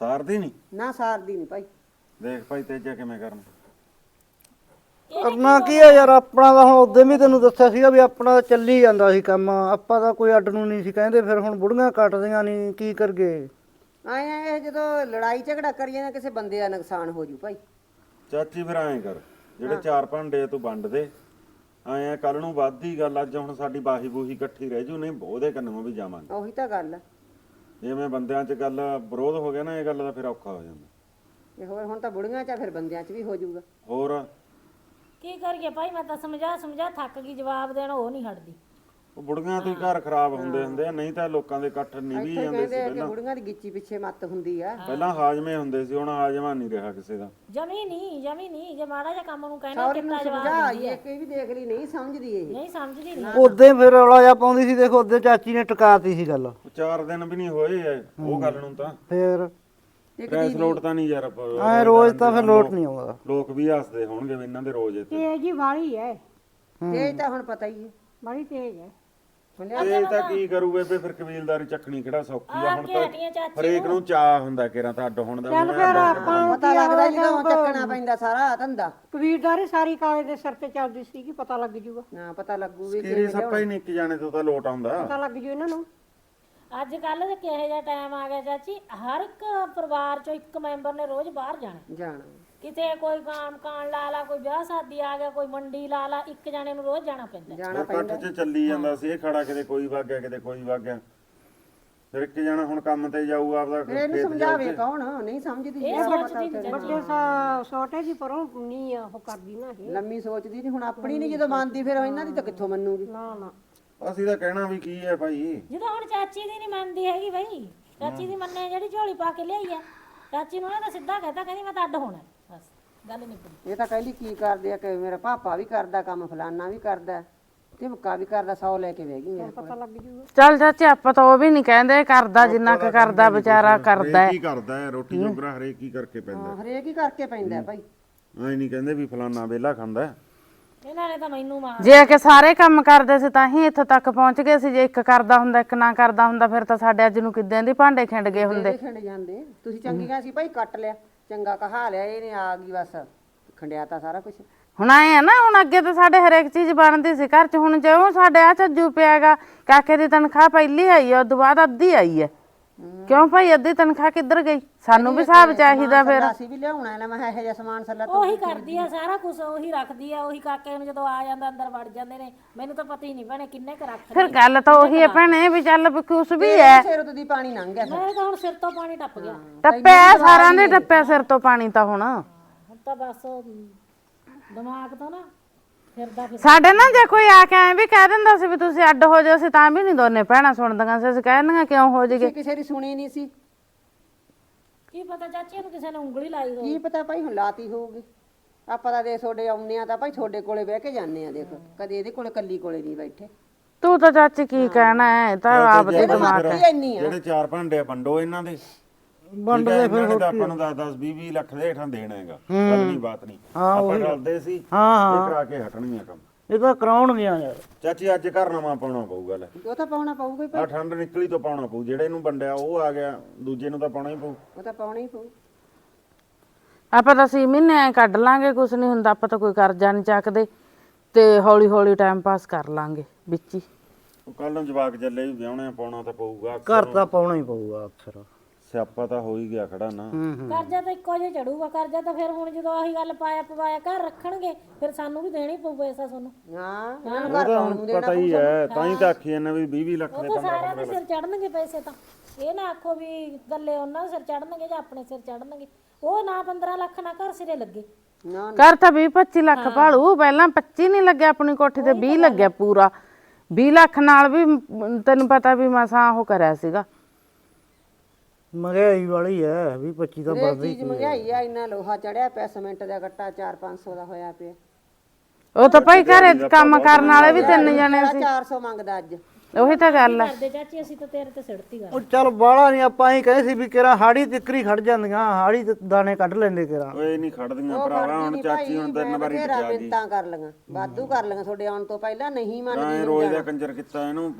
ਸਾਰਦੀ ਨਹੀਂ? ਨਾ ਸਾਰਦੀ ਨਹੀਂ ਭਾਈ। ਦੇਖ ਭਾਈ ਤੇਜਾ ਕਿਵੇਂ ਕਰਨ। ਕਰਨਾ ਕੀ ਆ ਯਾਰ ਆਪਣਾ ਤਾਂ ਹੁਣ ਉਦੋਂ ਵੀ ਤੈਨੂੰ ਦੱਸਿਆ ਸੀਗਾ ਵੀ ਆਪਣਾ ਤਾਂ ਚੱਲੀ ਜਾਂਦਾ ਸੀ ਕੰਮ। ਆਪਾਂ ਤਾਂ ਕੋਈ ਅੱਡ ਨੂੰ ਨਹੀਂ ਸੀ ਕਹਿੰਦੇ ਫਿਰ ਹੁਣ ਬੁੜੀਆਂ ਕੱਟਦੀਆਂ ਨਹੀਂ ਕੀ ਕਰਗੇ ਆਏ ਆਏ ਜਦੋਂ ਲੜਾਈ ਝਗੜਾ ਕਰੀਏ ਨਾ ਕਿਸੇ ਬੰਦੇ ਦਾ ਨੁਕਸਾਨ ਹੋ ਜੂ ਭਾਈ। ਚਾਚੀ ਫਿਰ ਐਂ ਕਰ ਜਿਹੜੇ ਚਾਰ ਭਾਂਡੇ ਤੂੰ ਵੰਡ ਦੇ। ਐਂ ਆ ਕੱਲ ਨੂੰ ਵੱਧਦੀ ਗੱਲ ਅੱਜ ਹੁਣ ਸਾਡੀ ਬਾਹੀ ਬੂਹੀ ਇਕੱਠੀ ਰਹਿ ਜੂ ਨਹੀਂ ਉਹਦੇ ਕੰਨੋਂ ਵੀ ਜਾਵਾਂਗੇ। ਉਹੀ ਤਾਂ ਗੱਲ ਆ। ਜਿਵੇਂ ਬੰਦਿਆਂ 'ਚ ਗੱਲ ਵਿਰੋਧ ਹੋ ਗਿਆ ਨਾ ਇਹ ਗੱਲ ਦਾ ਫਿਰ ਔਖਾ ਹੋ ਜਾਂਦਾ। ਇਹ ਹੋਰ ਹੁਣ ਤਾਂ ਬੁੜੀਆਂ ਚ ਆ, ਫਿਰ ਬੰਦਿਆਂ ਚ ਵੀ ਹੋ ਜਾਊਗਾ। ਹੋਰ? ਕੀ ਕਰੀਏ ਭਾਈ ਮੈਂ ਤਾਂ ਸਮਝਾ ਸਮਝਾ ਥੱਕ ਗਈ ਜਵਾਬ ਦੇਣ ਉਹ ਨਹੀਂ ਹਟਦੀ। ਉਹ ਬੁੜੀਆਂ ਤੋਂ ਹੀ ਘਰ ਖਰਾਬ ਹੁੰਦੇ ਹੁੰਦੇ ਆ ਨਹੀਂ ਤਾਂ ਲੋਕਾਂ ਦੇ ਇਕੱਠ ਨਿਭੀ ਜਾਂਦੇ ਸੀ ਕਹਿੰਦੇ ਆ ਕਿ ਪਹਿਲਾਂ। ਬੁੜੀਆਂ ਦੀ ਗਿੱਚੀ ਪਿੱਛੇ ਮੱਤ ਹੁੰਦੀ ਆ। ਪਹਿਲਾਂ ਹਾਜਮੇ ਹੁੰਦੇ ਸੀ ਹੁਣ ਹਾਜਮਾ ਨਹੀਂ ਰਿਹਾ ਕਿਸੇ ਦਾ। ਜਮੀ ਨਹੀਂ ਜਮੀ ਨਹੀਂ ਜੇ ਮਾੜਾ ਜਿਹਾ ਕੰਮ ਨੂੰ ਕਹਿਣਾ ਸੌਰੀ ਨੂੰ ਕਿੰਨਾ ਜਵਾਬ ਸਮਝਾ ਦਿੰਦੀ ਹੈ ਇਹ ਕੋਈ ਵੀ ਦੇਖ ਲਈ ਨਹੀਂ ਸਮਝਦੀ ਇਹ। ਨਹੀਂ ਸਮਝਦੀ ਨਹੀਂ। ਉਦੋਂ ਫਿਰ ਰੌਲਾ ਜਿਹਾ ਪਾਉਂਦੀ ਸੀ ਦੇਖੋ ਉਦੋਂ ਚਾਚੀ ਨੇ ਟਕਾਤੀ ਸੀ ਗੱਲ। ਉਹ ਚਾਰ ਦਿਨ ਵੀ ਨਹੀਂ ਹੋਏ ਐ ਉਹ ਗੱਲ ਨੂੰ ਤਾਂ। ਫਿਰ ਪ੍ਰੈਸ ਲੋਟ ਤਾਂ ਨਹੀਂ ਯਾਰ ਆਪਾਂ- ਐ ਰੋਜ਼ ਤਾਂ ਫਿਰ ਲੋਟ ਨਹੀਂ ਆਉਂਦਾ। ਲੋਕ ਵੀ ਹੱਸਦੇ ਹੋਣਗੇ ਵੀ ਇਹਨਾਂ ਦੇ ਰੋਜ਼ ਇੱਥੇ। ਤੇਜ ਹੀ ਵਾਲੀ ਹੈ ਤੇਜ ਤਾਂ ਹੁਣ ਪਤਾ ਹੀ ਹੈ ਬੜੀ ਤੇਜ ਹੈ ਇਹ ਤਾਂ ਕੀ ਕਰੂ ਬੇਬੇ ਫਿਰ ਕਬੀਲਦਾਰੀ ਚੱਕਣੀ ਕਿਹੜਾ ਸੌਖੀ ਆ ਹੁਣ ਤਾਂ ਹਰੇਕ ਨੂੰ ਚਾਹ ਹੁੰਦਾ ਕਿਰਾਂ ਤਾਂ ਅੱਡ ਹੋਣ ਦਾ ਮੈਂ ਫਿਰ ਆਪਾਂ ਨੂੰ ਪਤਾ ਲੱਗਦਾ ਜਦੋਂ ਚੱਕਣਾ ਪੈਂਦਾ ਸਾਰਾ ਧੰਦਾ। ਕਬੀਰਦਾਰੀ ਸਾਰੀ ਕਾਲੇ ਦੇ ਸਿਰ ਤੇ ਚੱਲਦੀ ਸੀਗੀ ਪਤਾ ਲੱਗ ਜੂਗਾ। ਨਾ ਪਤਾ ਲੱਗੂ ਵੀ ਤੇਰੇ ਸੱਪਾ ਹੀ ਨਹੀਂ ਇੱਕ ਜਾਣੇ ਤੋਂ ਤਾਂ ਲੋਟ ਆਉਂਦਾ। ਪਤਾ ਲੱਗ ਜੂ ਇਹਨਾਂ ਨੂੰ। ਅੱਜ ਕੱਲ ਦੇ ਕਿਹੋ ਜਿਹਾ ਟਾਈਮ ਆ ਗਿਆ ਚਾਚੀ? ਹਰ ਇੱਕ ਪਰਿਵਾਰ ਚੋਂ ਇੱਕ ਮੈਂਬਰ ਨੇ ਰੋਜ਼ ਬਾਹਰ ਜਾਣਾ। ਜਾਣਾ। ਕਿਤੇ ਕੋਈ ਕੰਮ ਕਾਣ ਲਾ ਲਾ ਕੋਈ ਵਿਆਹ ਸ਼ਾਦੀ ਆ ਗਿਆ ਕੋਈ ਮੰਡੀ ਲਾ ਲਾ ਇੱਕ ਜਾਣੇ ਨੂੰ ਰੋਜ਼ ਜਾਣਾ ਪੈਂਦਾ। ਜਾਣਾ 'ਚ ਚੱਲੀ ਜਾਂਦਾ ਸੀ ਇਹ ਖੜਾ ਕਿਤੇ ਕੋਈ ਵਗ ਗਿਆ ਕਿਤੇ ਕੋਈ ਵਗ ਗਿਆ ਫਿਰ ਇੱਕ ਜਣਾ ਹੁਣ ਕੰਮ ਤੇ ਜਾਊ ਆਪਦਾ ਇਹਨੂੰ ਖੇਤ ਸਮਝਾਵੇ ਕੌਣ? ਨਹੀਂ ਸਮਝਦੀ ਇਹ ਸੋਚਦੀ ਨਹੀਂ ਵੱਡੇ ਸਾ ਛੋਟੇ ਜੀ ਪਰੋਂ ਨਹੀਂ ਉਹ ਕਰਦੀ ਨਾ ਇਹ। ਲੰਮੀ ਸੋਚਦੀ ਨਹੀਂ ਹੁਣ ਆਪਣੀ ਨਹੀਂ ਜਦੋਂ ਮੰਨਦੀ ਫਿਰ ਇਹਨਾਂ ਦੀ ਤਾਂ ਕਿੱਥੋਂ ਮੰਨੂਗੀ? ਨਾ ਨਾ। ਅਸੀਂ ਤਾਂ ਕਹਿਣਾ ਵੀ ਕੀ ਹੈ ਭਾਈ? ਜਦੋਂ ਹੁਣ ਚਾਚੀ ਦੀ ਨਹੀਂ ਮੰਨਦੀ ਹੈਗੀ ਬਈ ਚਾਚੀ ਦੀ ਮੰਨੇ ਜਿਹੜੀ ਝੋਲੀ ਪਾ ਕੇ ਲਿਆਈ ਆ ਚਾਚੀ ਨੂੰ ਉਹਨੇ ਤਾਂ ਸਿੱਧਾ ਕਹਿਤਾ ਕਹਿੰਦੀ ਮੈਂ ਤਾਂ ਅੱਡ ਹੋਣਾ। ਗੱਲ ਇਹ ਤਾਂ ਕਹਿੰਦੀ ਕੀ ਕਰਦੇ ਆ ਕਿ ਮੇਰਾ ਪਾਪਾ ਵੀ ਕਰਦਾ ਕੰਮ ਫਲਾਨਾ ਵੀ ਕਰਦਾ ਤੇ ਮੁੱਕਾ ਵੀ ਕਰਦਾ ਸੌ ਲੈ ਕੇ ਬਹਿ ਗਈ ਮੇਰੇ ਕੋਲ ਚੱਲ ਚਾਚੀ ਆਪਾਂ ਤਾਂ ਉਹ ਵੀ ਨਹੀਂ ਕਹਿੰਦੇ ਕਰਦਾ ਜਿੰਨਾ ਕੁ ਕਰਦਾ ਵਿਚਾਰਾ ਕਰਦਾ ਹੈ। ਕੀ ਕਰਦਾ ਹੈ ਰੋਟੀ ਜੋਗਰਾ ਹਰੇਕ ਹੀ ਕਰਕੇ ਪੈਂਦਾ ਹਾਂ, ਹਰੇਕ ਹੀ ਕਰਕੇ ਪੈਂਦਾ ਭਾਈ। ਐ ਨਹੀਂ ਕਹਿੰਦੇ ਵੀ ਫਲਾਨਾ ਵੇਲਾ ਖਾਂਦਾ ਹੈ। ਇਹਨਾਂ ਨੇ ਤਾਂ ਮੈਨੂੰ ਮਾਰ ਜੇ ਕਿ ਸਾਰੇ ਕੰਮ ਕਰਦੇ ਸੀ ਤਾਂ ਹੀ ਇੱਥੋਂ ਤੱਕ ਪਹੁੰਚ ਗਏ ਸੀ। ਜੇ ਇੱਕ ਕਰਦਾ ਹੁੰਦਾ ਇੱਕ ਨਾ ਕਰਦਾ ਹੁੰਦਾ ਫਿਰ ਤਾਂ ਸਾਡੇ ਅੱਜ ਨੂੰ ਕਿੱਦਾਂ ਦੀ ਭਾਂਡੇ ਖਿੰਡ ਗਏ ਹੁੰਦੇ। ਖਿੰਡ ਜਾਂਦੇ? ਤੁਸੀਂ ਚੰਗੀ ਗਏ ਸੀ ਭਾਈ ਕੱਟ ਲਿਆ। ਚੰਗਾ ਕਹਾ ਲਿਆ ਇਹਨੇ ਆ ਗਈ ਬਸ। ਖੰਡਿਆ ਤਾਂ ਸਾਰਾ ਕੁਝ ਹੁਣ ਆਏ ਆ ਨਾ, ਹੁਣ ਅੱਗੇ ਤਾਂ ਸਾਡੇ ਹਰੇਕ ਚੀਜ਼ ਬਣਦੀ ਸੀ। ਘਰ 'ਚ ਹੁਣ ਜਿਉਂ ਸਾਡੇ ਆ ਝੱਜੂ ਪਿਆਗਾ ਕਾਕੇ ਦੀ ਤਨਖਾਹ ਪਹਿਲੀ ਆਈ ਹੈ ਉਦੋਂ ਬਾਅਦ ਅੱਧੀ ਆਈ ਹੈ ਕਿਉਂ ਭਾਈ ਅੱਧੀ ਤਨਖਾਹ ਕਿੱਧਰ ਗਈ? ਸਾਨੂੰ ਵੀ ਹਿਸਾਬ ਚਾਹੀਦਾ ਫਿਰ। ਅਸੀਂ ਵੀ ਲਿਆਉਣਾ ਹੈ ਨਾ ਮੈਂ ਕਿਹਾ ਇਹੋ ਜਿਹਾ ਸਮਾਨ ਸੱਲਾ ਤੋਂ ਉਹੀ ਕਰਦੀ ਆ ਸਾਰਾ ਕੁਝ ਉਹੀ ਰੱਖਦੀ ਆ ਉਹੀ ਕਾਕੇ ਨੂੰ ਜਦੋਂ ਆ ਜਾਂਦਾ ਅੰਦਰ ਵੜ ਜਾਂਦੇ ਨੇ। ਮੈਨੂੰ ਤਾਂ ਪਤਾ ਹੀ ਨਹੀਂ ਭੈਣੇ ਕਿੰਨੇ ਕੁ ਰੱਖ ਫਿਰ ਗੱਲ ਤਾਂ ਉਹੀ ਹੈ ਭੈਣੇ ਵੀ ਚੱਲ ਵੀ ਕੁਛ ਵੀ ਹੈ। ਸਿਰ ਤੋਂ ਦੀ ਪਾਣੀ ਲੰਘ ਗਿਆ ਮੇਰੇ ਤਾਂ ਹੁਣ ਸਿਰ ਤੋਂ ਪਾਣੀ ਟੱਪ ਗਿਆ। ਟੱਪਿਆ ਸਾਰਿਆਂ ਦੇ ਟੱਪਿਆ ਸਿਰ ਤੋਂ ਪਾਣੀ ਤਾਂ ਹੁਣ। ਹੁਣ ਤਾਂ ਬਸ ਦਿਮਾਗ ਤੋਂ ਨਾ ਫਿਰਦਾ ਫਿਰ ਸਾਡੇ ਨਾ ਜੇ ਕੋਈ ਆ ਕੇ ਐ ਵੀ ਕਹਿ ਦਿੰਦਾ ਸੀ ਵੀ ਤੁਸੀਂ ਅੱਡ ਹੋ ਜਾਓ ਅਸੀਂ ਤਾਂ ਵੀ ਨਹੀਂ ਦੋਨੇ ਭੈਣਾਂ ਸੁਣਦੀਆਂ ਸੀ। ਅਸੀਂ ਕਹਿ ਦਿੰਦੀਆਂ ਕਿਉਂ ਹੋ ਜੀਗੇ ਕਿਸੇ ਦੀ ਸੁਣੀ ਨਹੀਂ ਸੀ। ਕੀ ਪਤਾ ਚਾਚੀ ਨੂੰ ਕਿਸੇ ਨੇ ਉਂਗਲੀ ਲਾਈ ਹੋਵੇ। ਕੀ ਪਤਾ ਭਾਈ ਹੁਣ ਲਾਤੀ ਹੋਊਗੀ। ਆਪਾਂ ਤਾਂ ਦੇ ਤੁਹਾਡੇ ਆਉਂਦੇ ਆ ਤਾਂ ਭਾਈ ਤੁਹਾਡੇ ਕੋਲੇ ਬਹਿ ਕੇ ਜਾਂਦੇ ਆ ਦੇਖ। ਕਦੇ ਇਹਦੇ ਕੋਲੇ ਕੱਲੀ ਕੋਲੇ ਨਹੀਂ ਬੈਠੇ। ਤੂੰ ਤਾਂ ਚਾਚੀ ਕੀ ਕਹਿਣਾ ਹੈ ਇਹ ਤਾਂ ਆਪ ਦੇ ਦਿਮਾਗ ਕੀ ਇੰਨੀ ਆ। ਜਿਹੜੇ ਚਾਰ ਭਾਂਡੇ ਆ ਵੰਡੋ ਇਹਨਾਂ ਦੇ। ਵੰਡਦੇ ਫਿਰ ਇਹਨਾਂ ਨੇ ਤਾਂ ਆਪਾਂ ਨੂੰ 10 10 20 20 ਲੱਖ ਦੇ ਹੇਠਾਂ ਦੇਣਾ ਹੈਗਾ। ਗੱਲ ਨਹੀਂ ਬਾਤ ਨਹੀਂ। ਆਪਾਂ ਰਲਦੇ ਸੀ ਹਾਂ ਇਹ ਕਰਾ ਕੇ ਹਟਣਗੀਆਂ ਕੰਮ। ਇਹ ਤਾਂ ਕਰਾਉਣਗੀਆਂ ਯਾਰ। ਚਾਚੀ ਅੱਜ ਘਰ ਨਵਾਂ ਪਾਉਣਾ ਪਊਗਾ ਲੈ ਉਹ ਤਾਂ ਪਾਉਣਾ ਪਊਗਾ ਹੀ ਭਾਈ। ਆ ਠੰਡ ਨਿਕਲੀ ਤੋਂ ਪਾਉਣਾ ਪਊ ਜਿਹੜੇ ਨੂੰ ਵੰਡਿਆ ਉਹ ਆ ਗਿਆ ਦੂਜੇ ਨੂੰ ਤਾਂ ਪਾਉਣਾ ਹੀ ਪਊ। ਉਹ ਤਾਂ ਪਾਉਣਾ ਹੀ ਪਊ। ਆਪਾਂ ਤਾਂ ਸੀ ਮਹੀਨੇ ਐਂ ਕੱਢ ਲਾਂਗੇ ਕੁਛ ਨਹੀਂ ਹੁੰਦਾ ਆਪਾਂ ਤਾਂ ਕੋਈ ਕਰਜ਼ਾ ਨਹੀਂ ਚੱਕਦੇ। ਤੇ ਹੌਲੀ ਹੌਲੀ ਟਾਈਮ ਪਾਸ ਕਰ ਲਾਂਗੇ ਵਿੱਚ ਹੀ। ਕੱਲ ਨੂੰ ਜਵਾਕ ਚੱਲੇ ਵੀ ਵਿਆਹਣਾ ਪਾਉਣਾ ਤਾਂ ਪਊਗਾ ਘਰ ਤਾਂ ਪਾਉਣਾ ਹੀ ਪਊਗਾ ਅਕਸਰ ਸਿਆਪਾ ਤਾਂ ਹੋ ਹੀ ਗਿਆ ਖੜਾ ਨਾ। ਕਰਜ਼ਾ ਤਾਂ ਇੱਕੋ ਜਿਹਾ ਚੜੂਗਾ ਕਰਜ਼ਾ ਤਾਂ ਫਿਰ ਹੁਣ ਜਦੋਂ ਆਹੀ ਗੱਲ ਪਾਇਆ ਪਵਾਇਆ ਘਰ ਰੱਖਣਗੇ ਫਿਰ ਸਾਨੂੰ ਵੀ ਦੇਣੀ ਪਊ ਪੈਸਾ ਤੁਹਾਨੂੰ। ਹਾਂ ਇਹਨਾਂ ਨੂੰ ਘਰ ਪਾਉਣ ਨੂੰ ਦੇਣਾ ਪਤਾ ਹੀ ਹੈ ਤਾਂ ਹੀ ਤਾਂ ਆਖੀ ਜਾਂਦਾ ਵੀ 20 20 ਲੱਖ ਉਹ ਦੇ ਤਾਂ ਸਾਰਿਆਂ ਦੇ ਸਿਰ ਚੜਨਗੇ ਪੈਸੇ ਤਾਂ। ਇਹ ਨਾ ਆਖੋ ਵੀ ਗੱਲੇ ਉਹਨਾਂ ਦੇ ਸਿਰ ਚੜਨਗੇ ਜਾਂ ਆਪਣੇ ਸਿਰ ਚੜਨਗੇ ਉਹ ਨਾ 15 ਲੱਖ ਨਾ ਘਰ ਸਿਰੇ ਲੱਗੇ। ਨਾ ਕਰ ਤਾਂ 20 25 ਲੱਖ ਭਾਲੂ ਪਹਿਲਾਂ 25 ਨਹੀਂ ਲੱਗਿਆ ਆਪਣੀ ਕੋਠੀ ਤੇ 20 ਲੱਗਿਆ ਪੂਰਾ। 20 ਲੱਖ ਨਾਲ ਵੀ ਮ, ਤੈਨੂੰ ਪਤਾ ਵੀ ਮਸਾਂ ਉਹ ਕਰਿਆ ਸੀਗਾ। ਮਹਿੰਗਾਈ ਵਾਲੀ ਹੈ ਵੀ 25 ਤਾਂ ਇਹ ਚੀਜ਼ ਮਹਿੰਗਾਈ ਆ ਇੰਨਾ ਲੋਹਾ ਚੜਿਆ ਪਿਆ ਸੀਮੈਂਟ ਦਾ ਗੱਟਾ 4-500 ਦਾ ਹੋਇਆ ਪਿਆ। ਉਹ ਤਾਂ ਭਾਈ ਘਰੇ ਕੰਮ ਕਰਨ ਵਾਲੇ ਵੀ ਤਿੰਨ ਜਣੇ ਸੀ। 400 ਮੰਗਦਾ ਅੱਜ। ਉਹੀ ਤਾਂ ਗੱਲ ਹੈ ਕਰਦੇ ਚਾਚੀ ਅਸੀਂ ਤਾਂ ਤੇਰੇ ਤੇ ਸਿੜਤੀ ਗੱਲ। ਉਹ ਚੱਲ ਬਾਹਲਾ ਨਹੀਂ ਆਪਾਂ ਹੀ ਕਹੇ ਸੀ ਵੀ ਕਿਰਾ ਹਾੜੀ ਤਿੱਕਰੀ ਖੜ ਜਾਂਦੀਆਂ ਹਾੜੀ ਤੇ ਦਾਣੇ ਕੱਢ ਲੈਂਦੇ ਕਿਰਾ ਓਏ ਨਹੀਂ ਖੜਦੀਆਂ ਭਰਾਵਾ ਹੁਣ ਚਾਚੀ ਹੁਣ ਤਿੰਨ ਵਾਰੀ ਬਥੇਰਾ ਬਚਾ ਗਈ। ਮਿੰਤਾਂ ਕਰ ਲਈਆਂ ਵਾਧੂ ਕਰ ਲਈਆਂ ਤੁਹਾਡੇ ਆਉਣ ਤੋਂ ਪਹਿਲਾਂ ਨਹੀਂ ਐ ਮੰਨਦੀ ਰੋਜ਼ ਦਾ ਕੰਜਰ ਕੀਤਾ ਇਹਨੂੰ।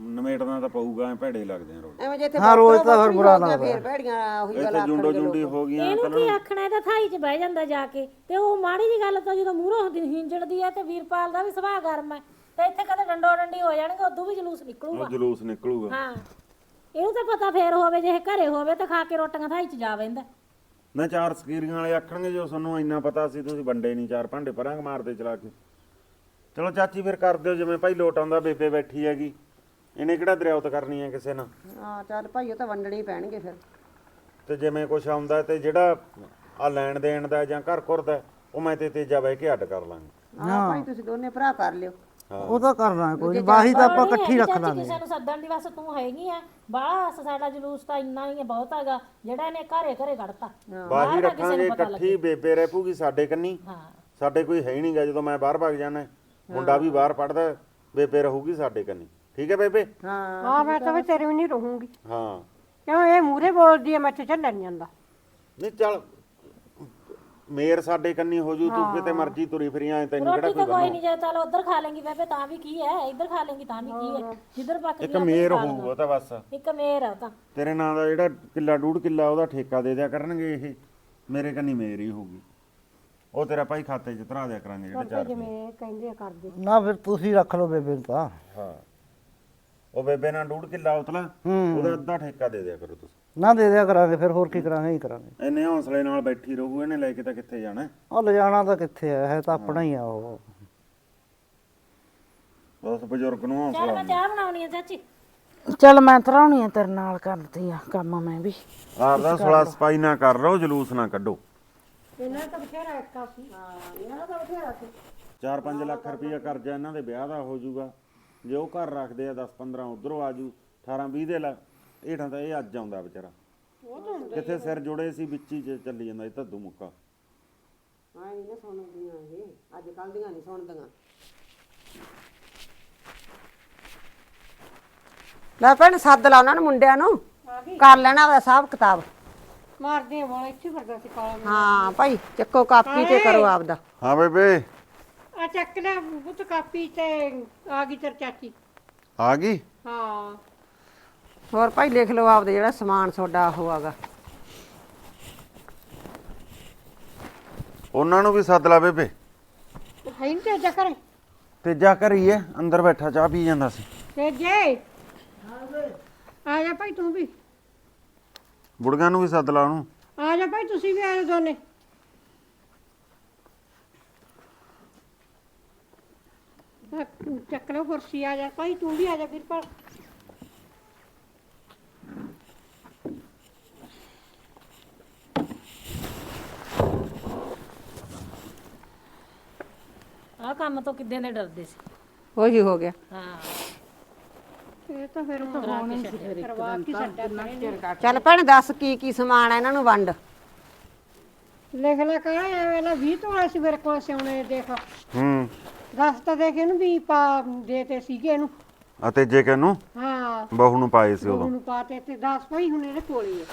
ਨਮੇੜਨਾ ਤਾਂ ਪਊਗਾ ਐ ਭੇੜੇ ਲੱਗਦੇ ਆ ਰੋਜ਼। ਐਵੇਂ ਜੇ ਇੱਥੇ ਹਾਂ, ਰੋਜ਼ ਤਾਂ ਫਿਰ ਬੱਕਰਾ ਬੁਰਾ ਹੋ ਗਿਆ, ਫੇਰ ਭੈੜੀਆਂ ਉਹੀ ਇਹ ਗੱਲ ਤਾਂ ਆਖਣਗੇ ਜੁੰਡੋ ਲੋਕ। ਜੁੰਡੀ ਹੋ ਗਈਆਂ ਇਹਨੂੰ ਕੀ ਆਖਣਾ ਇਹਦਾ ਥਾਈ 'ਚ ਬਹਿ ਜਾਂਦਾ ਜਾ ਕੇ। ਤੇ ਉਹ ਮਾੜੀ ਜੀ ਗੱਲ ਤੋਂ ਜਦੋਂ ਮੂਹਰੋਂ ਹੁੰਦੀ ਹਿੰਜੜਦੀ ਹੈ ਤੇ ਵੀਰਪਾਲ ਦਾ ਵੀ ਸੁਭਾਅ ਗਰਮ ਹੈ ਤੇ ਇੱਥੇ ਕਦੇ ਡੰਡੋ ਡੰਡੀ ਹੋ ਜਾਣਗੇ ਉਦੋਂ ਵੀ ਜਲੂਸ ਨਿਕਲੂਗਾ। ਉਹ ਜਲੂਸ ਨਿਕਲੂਗਾ। ਹਾਂ। ਇਹਨੂੰ ਤਾਂ ਪਤਾ ਫੇਰ ਹੋਵੇ ਜੇ ਇਹ ਘਰੇ ਹੋਵੇ ਤਾਂ ਖਾ ਕੇ ਰੋਟੀਆਂ ਥਾਈ 'ਚ ਜਾ ਵੈਂਦਾ ਨਾ ਚਾਰ ਸਕੀਰੀਆਂ ਵਾਲੇ ਆਖਣਗੇ ਜੋ ਸਾਨੂੰ ਇੰਨਾ ਪਤਾ ਸੀ ਤੁਸੀਂ ਵੰਡੇ ਨਹੀਂ ਚਾਰ ਭਾਂਡੇ ਪਰਾਂਗ ਮਾਰਦੇ ਚਲਾ ਕੇ। ਚਲੋ ਚਾਚੀ ਫਿਰ ਕਰ ਦਿਓ ਜਿਵੇਂ ਭਾਈ ਲੋਟ ਆਉਂਦਾ ਬੇਬੇ ਬੈਠੀ ਹੈਗੀ। ਇਹਨੇ ਕਿਹੜਾ ਦਰਿਆਉਤ ਕਰਨੀ ਹੈ ਕਿਸੇ ਨਾਲ? ਹਾਂ ਚੱਲ ਭਾਈ ਉਹ ਤਾਂ ਵੰਡਣੇ ਹੀ ਪੈਣਗੇ ਫਿਰ। ਤੇ ਜਿਵੇਂ ਕੁਛ ਆਉਂਦਾ ਤੇ ਜਿਹੜਾ ਆ ਲੈਣ ਦੇਣ ਦਾ ਜਾਂ ਘਰ ਘੁਰ ਦਾ ਉਹ ਮੈਂ ਤੇ ਤੇਜਾ ਬਹਿ ਕੇ ਅੱਡ ਕਰ ਲਾਂਗੇ। ਹਾਂ ਭਾਈ ਤੁਸੀਂ ਦੋਨੇ ਭਰਾ ਕਰ ਲਿਓ। ਉਹ ਤਾਂ ਕਰਨਾ ਕੋਈ ਨਹੀਂ ਬਾਹੀ ਤਾਂ ਆਪਾਂ ਇਕੱਠੀ ਰੱਖ ਲਾਂਗੇ। ਕਿਸੇ ਨੂੰ ਸੱਦਣ ਦੀ ਬਸ ਤੂੰ ਹੈਗੀ ਆ ਬਾਹਲਾ ਸਾਡਾ ਜਲੂਸ ਤਾਂ ਇੰਨਾ ਹੀ ਹੈ, ਬਹੁਤ ਹੈਗਾ। ਜਿਹੜਾ ਇਹਨੇ ਘਰੇ ਘਰੇ ਕੱਢਤਾ। ਬਾਹੀ ਰੱਖਾਂਗੇ ਇਕੱਠੀ ਬੇਬੇ ਰਹਿ ਪੂਗੀ ਸਾਡੇ ਕੰਨੀ। ਹਾਂ। ਸਾਡੇ ਕੋਈ ਹੈ ਹੀ ਨਹੀਂਗਾ ਜਦੋਂ ਮੈਂ ਬਾਹਰ ਭੱਗ ਜਾਣਾ ਮੁੰਡਾ ਵੀ ਬਾਹਰ ਪੜਦਾ ਬੇਬੇ ਰਹੂਗੀ ਸਾਡੇ ਕੰਨੀ। ਠੀਕ ਹੈ ਬੇਬੇ? ਹਾਂ ਹਾਂ ਮੈਂ ਤਾਂ ਵੀ ਤੇਰੇ ਵੀ ਨਹੀਂ ਰਹੂੰਗੀ। ਹਾਂ। ਕਿਉਂ ਇਹ ਮੂਰੇ ਬੋਲਦੀ ਐ ਮੈਂ ਤੇ ਚੱਲਣ ਨੀ ਜਾਂਦਾ। ਨਹੀਂ ਚੱਲ ਮੇਰ ਸਾਡੇ ਕੰਨੀ ਹੋ ਜੂ ਤੂੰ ਕਿਤੇ ਮਰਜ਼ੀ ਤੁਰੀ ਫਿਰੀਆਂ ਤੈਨੂੰ ਕਿਹੜਾ ਰੋਟੀ ਕੋਈ ਤਾਂ ਕੋਈ ਨਹੀਂ ਜੇ ਚੱਲ ਉਧਰ ਖਾ ਲੇਂਗੀ ਬੇਬੇ ਤਾਂ ਵੀ ਕੀ ਹੈ ਇੱਧਰ ਖਾ ਲੇਂਗੀ ਤਾਂ ਵੀ ਕੀ ਹੈ। ਜਿੱਧਰ ਪੱਕ ਇੱਕ ਮੇਰ ਹੋਊ ਉਹ ਤਾਂ ਬਸ। ਇੱਕ ਮੇਰ ਆ ਉਹ ਤਾਂ। ਤੇਰੇ ਨਾਂ ਦਾ ਜਿਹੜਾ ਕਿੱਲਾ ਡੂਢ ਕਿੱਲਾ ਉਹਦਾ ਠੇਕਾ ਦੇ ਦਿਆ ਕਰਨਗੇ ਇਹ। ਮੇਰੇ ਕੰਨੀ ਮੇਰ ਹੀ ਹੋਊਗੀ। ਉਹ ਤੇਰਾ ਭਾਈ ਖਾਤੇ 'ਚ ਧਰਾ ਦਿਆ ਕਰਾਂਗੇ ਜਿਹੜੇ ਚਾਰ। ਜਿਵੇਂ ਕਹਿੰਦੇ ਆ ਕਰਦੇ। ਨਾ ਫਿਰ ਤੁਸੀਂ ਰੱਖ ਲਓ ਬੇਬੇ ਨੂੰ ਤਾਂ। ਹਾਂ। ਉਹ ਬੇਬੇ ਨਾਲ ਡੂੜ ਕਿੱਲਾ ਉਤਲਾ ਉਹਦਾ ਅੱਧਾ ਠੇਕਾ ਦੇ ਦਿਆ ਕਰੋ ਤੁਸੀਂ। ਨਾ ਦੇ ਦਿਆ ਕਰਾਂਗੇ ਫਿਰ ਹੋਰ ਕੀ ਕਰਾਂਗੇ ਹੀ ਕਰਾਂਗੇ। ਇੰਨੇ ਹੌਸਲੇ ਨਾਲ ਬੈਠੀ ਰਹੂ ਇਹਨੇ ਲੈ ਕੇ ਤਾਂ ਕਿੱਥੇ ਜਾਣਾ? ਉਹ ਲਿਜਾਣਾ ਤਾਂ ਕਿੱਥੇ ਆ ਹੈ ਤਾਂ ਆਪਣਾ ਹੀ ਆ ਉਹ। ਉਸ ਬਜ਼ੁਰਗ ਨੂੰ ਹੌਸਲਾ ਚੱਲ ਮੈਂ ਚਾਹ ਬਣਾਉਣੀ ਆ ਚਾਚੀ। ਚੱਲ ਮੈਂ ਤਰਾਉਣੀ ਆ ਤੇਰੇ ਨਾਲ ਕਰਦੀ ਆ ਕੰਮ ਮੈਂ ਵੀ। ਆਪਦਾ ਸੁਲਾ ਸਪਾਈ ਨਾ ਕਰ ਲਓ ਜਲੂਸ ਨਾ ਕੱਢੋ। ਇਹਨਾਂ ਤਾਂ ਬਥੇਰਾ ਇੱਕਾ ਸੀ। ਹਾਂ ਇਹਨਾਂ ਦਾ ਬਥੇਰਾ ਸੀ। 4-5 ਲੱਖ ਰੁਪਈਆ ਕਰਜ਼ਾ ਇਹਨਾਂ ਦੇ ਵਿਆਹ ਦਾ ਹੋ ਜਾਊਗਾ। ਜੇ ਉਹ ਘਰ ਰੱਖਦੇ ਆ 10-15 ਉਧਰੋਂ ਆ ਜੂ 18-20 ਦੇ ਲਾ ਹੇਠਾਂ ਤਾਂ ਇਹ ਅੱਜ ਆਉਂਦਾ ਵਿਚਾਰਾ। ਕਿੱਥੇ ਸਿਰ ਜੁੜੇ ਸੀ ਵਿੱਚ ਹੀ ਚ ਚੱਲੀ ਜਾਂਦਾ ਇਹ ਧੱਦੂ ਮੁੱਕਾ। ਹਾਂ ਇਹ ਨਾ ਸੁਣਦੀਆਂ ਇਹ ਅੱਜ ਕੱਲ ਦੀਆਂ ਨਹੀਂ ਸੁਣਦੀਆਂ। ਲੈ ਭੈਣ ਸੱਦ ਲਾ ਉਹਨਾਂ ਨੂੰ ਮੁੰਡਿਆਂ ਨੂੰ। ਕਰ ਲੈਣਾ ਉਹਦਾ ਹਿਸਾਬ ਕਿਤਾਬ। ਮਾਰਦੀਆਂ ਵਾਲਾ ਇੱਥੇ ਵਰਗਾ ਸੀ ਕਾਲਾ ਹਾਂ ਭਾਈ ਚੱਕੋ ਕਾਪੀ ਤੇ ਕਰੋ ਆਪਦਾ। ਹਾਂ ਬੇਬੇ। ਆ ਚੱਕ ਲੈ ਪੁੱਤ ਕਾਪੀ ਤੇ ਆ ਗਈ ਤੇਰੀ ਚਾਚੀ। ਆ ਗਈ? ਹਾਂ। ਹੋਰ ਭਾਈ ਲਿਖ ਲਓ ਆਪਦੇ ਜਿਹੜਾ ਸਮਾਨ ਤੁਹਾਡਾ ਉਹ ਹੈਗਾ। ਉਹਨਾਂ ਨੂੰ ਵੀ ਸੱਦ ਲਾ ਬੇਬੇ। ਹੈ ਨਹੀਂ ਤੇ ਚੱਕਰ ਤੇਜਾ ਘਰ ਹੀ ਹੈ ਅੰਦਰ ਬੈਠਾ ਚਾਹ ਪੀ ਜਾਂਦਾ ਸੀ। ਤੇ ਜੇ ਆ ਜਾ ਭਾਈ ਤੂੰ ਵੀ। ਬੁੜੀਆਂ ਨੂੰ ਵੀ ਸੱਦ ਲਾ ਉਹਨੂੰ। ਆ ਜਾ ਭਾਈ ਤੁਸੀਂ ਵੀ ਆਏ ਦੋਨੇ। ਆ, ਚੱਕ ਲਓ ਕੁਰਸੀ ਆ ਜਾ ਭਾਈ ਤੂੰ ਵੀ ਆ ਜਾ ਫਿਰ ਪਰ ਆਹ ਕੰਮ ਤੋਂ ਕਿੱਦਾਂ ਦੇ ਡਰਦੇ ਸੀ? ਉਹੀ ਹੋ ਗਿਆ। ਹਾਂ। ਇਹ ਤਾਂ ਫਿਰ ਹੁਣ ਕਰਵਾ ਕੇ ਛੱਡਿਆ ਕਰੇ ਨੀ। ਚੱਲ ਭੈਣ ਦੱਸ ਕੀ ਕੀ ਸਮਾਨ ਆ ਇਹਨਾਂ ਨੂੰ ਵੰਡ। ਲਿਖ ਲੈ ਕਹਾਂ ਐਵੇਂ ਨਾ 20 ਤੋਲੇ ਸੀ ਮੇਰੇ ਕੋਲ ਸਿਉਣੇ ਦੇਖ। ਹੂੰ। ਦੱਸ ਤਾਂ ਦੇਖ ਇਹਨੂੰ ਵੀ ਪਾ ਦੇਤੇ ਸੀਗੇ ਇਹਨੂੰ। ਅਤੇ ਜੇ ਕਿਨੂੰ ਹਾਂ। ਬਹੂ ਨੂੰ ਪਾਏ ਸੀ ਉਦੋਂ। ਉਹਨੂੰ ਪਾਤੇ ਤੇ 10 ਭਾਈ ਹੁਣ ਇਹਦੇ ਕੋਲ ਹੀ ਹੈ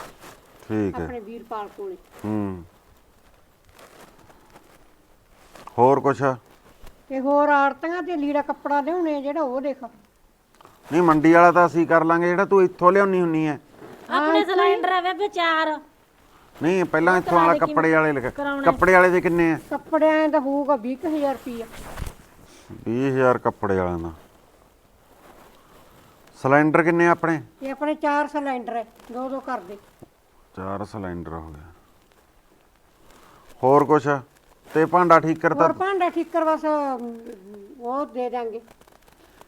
ਠੀਕ ਹੈ। ਆਪਣੇ ਵੀਰਪਾਲ ਕੋਲੇ। ਹੂੰ। ਹੋਰ ਕੁਛ? ਤੇ ਹੋਰ ਆੜਤੀਆਂ ਤੇ ਲੀੜਾ ਕੱਪੜਾ ਲਿਆਉਣੇ ਜਿਹੜਾ ਉਹ ਦੇਖ। ਨਹੀਂ ਮੰਡੀ ਵਾਲਾ ਤਾਂ ਅਸੀਂ ਕਰ ਲਾਂਗੇ ਜਿਹੜਾ ਤੂੰ ਇੱਥੋਂ ਲਿਆਉਣੀ ਹੁੰਨੀ ਹੈ ਆਪਣੇ ਸਿਲੰਡਰ ਆ ਵੇ ਚਾਰ। ਨਹੀਂ ਪਹਿਲਾਂ ਇੱਥੋਂ ਵਾਲਾ ਕੱਪੜੇ ਵਾਲੇ ਲਿਖ। ਕੱਪੜੇ ਵਾਲੇ ਦੇ ਕਿੰਨੇ ਆ ਕੱਪੜਿਆਂ ਦਾ ਹੋਊਗਾ 20000 ਰੁਪਈਆ। 20000 ਕੱਪੜੇ ਵਾਲਿਆਂ ਦਾ। ਸਿਲੰਡਰ ਕਿੰਨੇ ਆ ਆਪਣੇ? ਇਹ ਆਪਣੇ 4 ਸਿਲੰਡਰ ਹੈ ਦੋ ਦੋ ਕਰ ਦੇ। ਚਾਰ ਸਿਲੰਡਰ ਹੋ ਗਿਆ ਹੋਰ ਕੁਛ? ਤੇ ਭਾਂਡਾ ਠੀਕ ਕਰਤਾ ਹੋਰ ਭਾਂਡਾ ਠੀਕ ਕਰ ਬਸ ਅਮ, ਉਹ ਦੇ ਦਾਂਗੇ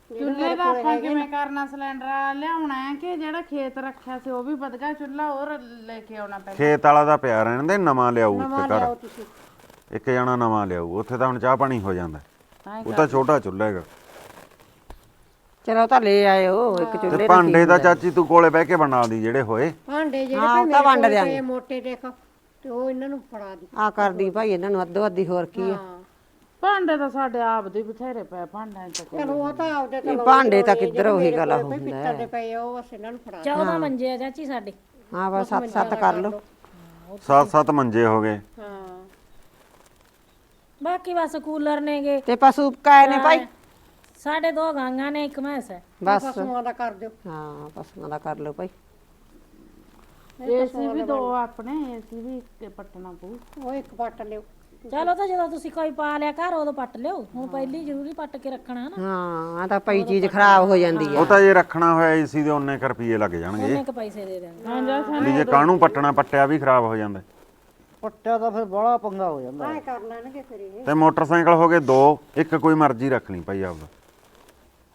ਚੁੱਲ੍ਹੇ ਦਾ ਆਪਾਂ ਕਿਵੇਂ ਕਰਨਾ ਸਿਲੰਡਰ? ਲਿਆਉਣਾ ਹੈ ਕਿ ਜਿਹੜਾ ਖੇਤ ਰੱਖਿਆ ਸੀ ਉਹ ਵੀ ਵਧਗਾ ਚੁੱਲ੍ਹਾ ਹੋਰ ਲੈ ਕੇ ਆਉਣਾ ਪੈਂਦਾ। ਖੇਤ ਵਾਲਾ ਦਾ ਪਿਆ ਰਹਿਣ ਦੇ ਨਵਾਂ ਲਿਆਊ ਨਵਾਂ ਇੱਕ ਲਿਆਓ ਘਰ ਤੁਸੀਂ। ਇੱਕ ਜਣਾ ਨਵਾਂ ਲਿਆਊ ਉੱਥੇ ਤਾਂ ਹੁਣ ਚਾਹ ਪਾਣੀ ਹੋ ਜਾਂਦਾ। ਤਾਂ ਉਹ ਤਾਂ ਛੋਟਾ ਚੁੱਲ੍ਹਾ ਹੈਗਾ। ਚਲੋ ਤਾਂ ਲੈ ਆਇਓ ਇੱਕ ਚੁੱਲ੍ਹੇ ਤੇ ਦਾ ਭਾਂਡੇ ਦਾ ਚਾਚੀ ਤੂੰ ਕੋਲੇ ਬਹਿ ਕੇ ਬਣਾ ਦੀ ਜਿਹੜੇ ਹੋਏ। ਭਾਂਡੇ ਜਿਹੜੇ ਹਾਂ, ਉਹ ਤਾਂ ਮੇਰੇ ਵੰਡ ਕੋਲ ਦਿਆਂਗੇ। ਪਏ ਮੋਟੇ ਦੇਖ ਤੇ ਉਹ ਇਹਨਾਂ ਨੂੰ ਫੜਾ ਦੀ। ਆ ਕਰਦੀ ਭਾਈ ਇਹਨਾਂ ਨੂੰ ਅੱਧੋ ਅੱਧੀ ਹੋਰ ਕੀ ਆ। ਹਾਂ। ਭਾਂਡੇ ਤਾਂ ਸਾਡੇ ਆਪ ਦੇ ਬਥੇਰੇ ਪਏ ਭਾਂਡਿਆਂ ਚ ਚਲੋ ਉਹ ਤਾਂ ਆਪਦੇ ਤਾਂ ਇਹ ਭਾਂਡੇ ਤਾਂ ਕਿੱਧਰ ਉਹੀ ਗੱਲ ਹੁੰਦਾ ਪਿੱਤਲ ਦੇ ਪਏ ਆ, ਉਹ ਬਸ ਇਹਨਾਂ ਨੂੰ ਫੜਾ 14 ਮੰਜੇ ਆ ਚਾਚੀ ਸਾਡੇ। ਹਾਂ ਬਸ ਸੱਤ ਸੱਤ ਕਰ ਲਓ। ਸੱਤ ਸੱਤ ਮੰਜੇ ਹੋ ਗਏ। ਹਾਂ। ਬਾਕੀ ਬਸ ਕੂਲਰ ਨੇਗੇ। ਤੇ ਪਸ਼ੂ ਕਾਏ ਨੇ ਭਾਈ? ਸਾਡੇ ਦੋ ਗਾਂਗਾਂ ਨੇ ਇੱਕ ਮੈਂਸ ਹੈ। ਬਸ। ਪਸ਼ੂਆਂ ਦਾ ਕਰ ਦਿਓ। ਹਾਂ ਪਸ਼ੂਆਂ ਦਾ ਕਰ ਲਓ ਭਾਈ। ਏਸੀ ਵੀ ਦੋ ਆਪਣੇ ਏਸੀ ਵੀ ਇੱਕ ਪੱਟਣਾ ਪਊ। ਉਹ ਇੱਕ ਪੱਟ ਲਿਓ। ਚਲੋ ਤਾਂ ਜਦੋਂ ਤੁਸੀਂ ਕੋਈ ਪਾ ਲਿਆ ਘਰ ਉਦੋਂ ਪੱਟ ਲਿਓ। ਹੁਣ ਪਹਿਲੀ ਜ਼ਰੂਰੀ ਪੱਟ ਕੇ ਰੱਖਣਾ ਨਾ। ਹਾਂ ਆ ਤਾਂ ਪਈ ਚੀਜ਼ ਖਰਾਬ ਹੋ ਜਾਂਦੀ ਆ ਉਹ ਤਾਂ ਜੇ ਰੱਖਣਾ ਹੋਇਆ ਏਸੀ ਦੇ ਉਹਨੇ ਕੁ ਰੁਪਈਏ ਲੱਗ ਜਾਣਗੇ। ਉਹਨੇ ਕ ਪੈਸੇ ਦੇ ਦੇਣਗੇ ਵੀ ਜੇ ਕਾਹਨੂੰ ਪੱਟਣਾ ਪੱਟਿਆ ਵੀ ਖਰਾਬ ਹੋ ਜਾਂਦਾ। ਪੱਟਿਆ ਤਾਂ ਫਿਰ ਬੜਾ ਪੰਗਾ ਹੋ ਜਾਂਦਾ। ਐ ਕਰ ਲੈਣਗੇ ਫਿਰ ਇਹ। ਤੇ ਮੋਟਰਸਾਈਕਲ ਹੋ ਗਏ ਦੋ ਇੱਕ ਕੋਈ ਮਰਜ਼ੀ ਰੱਖ ਲਈ ਭਾਈ ਆਪਦਾ।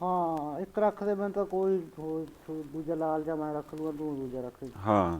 ਹਾਂ ਇੱਕ ਰੱਖ ਦੇ ਮੈਂ ਤਾਂ ਕੋਈ ਹੋਰ- ਦੂਜਾ ਲਾਲ ਜਾਂ ਮੈਂ ਰੱਖ ਲੂਗਾ ਤੂੰ ਦੂਜਾ ਰੱਖ ਲਈ। ਹਾਂ।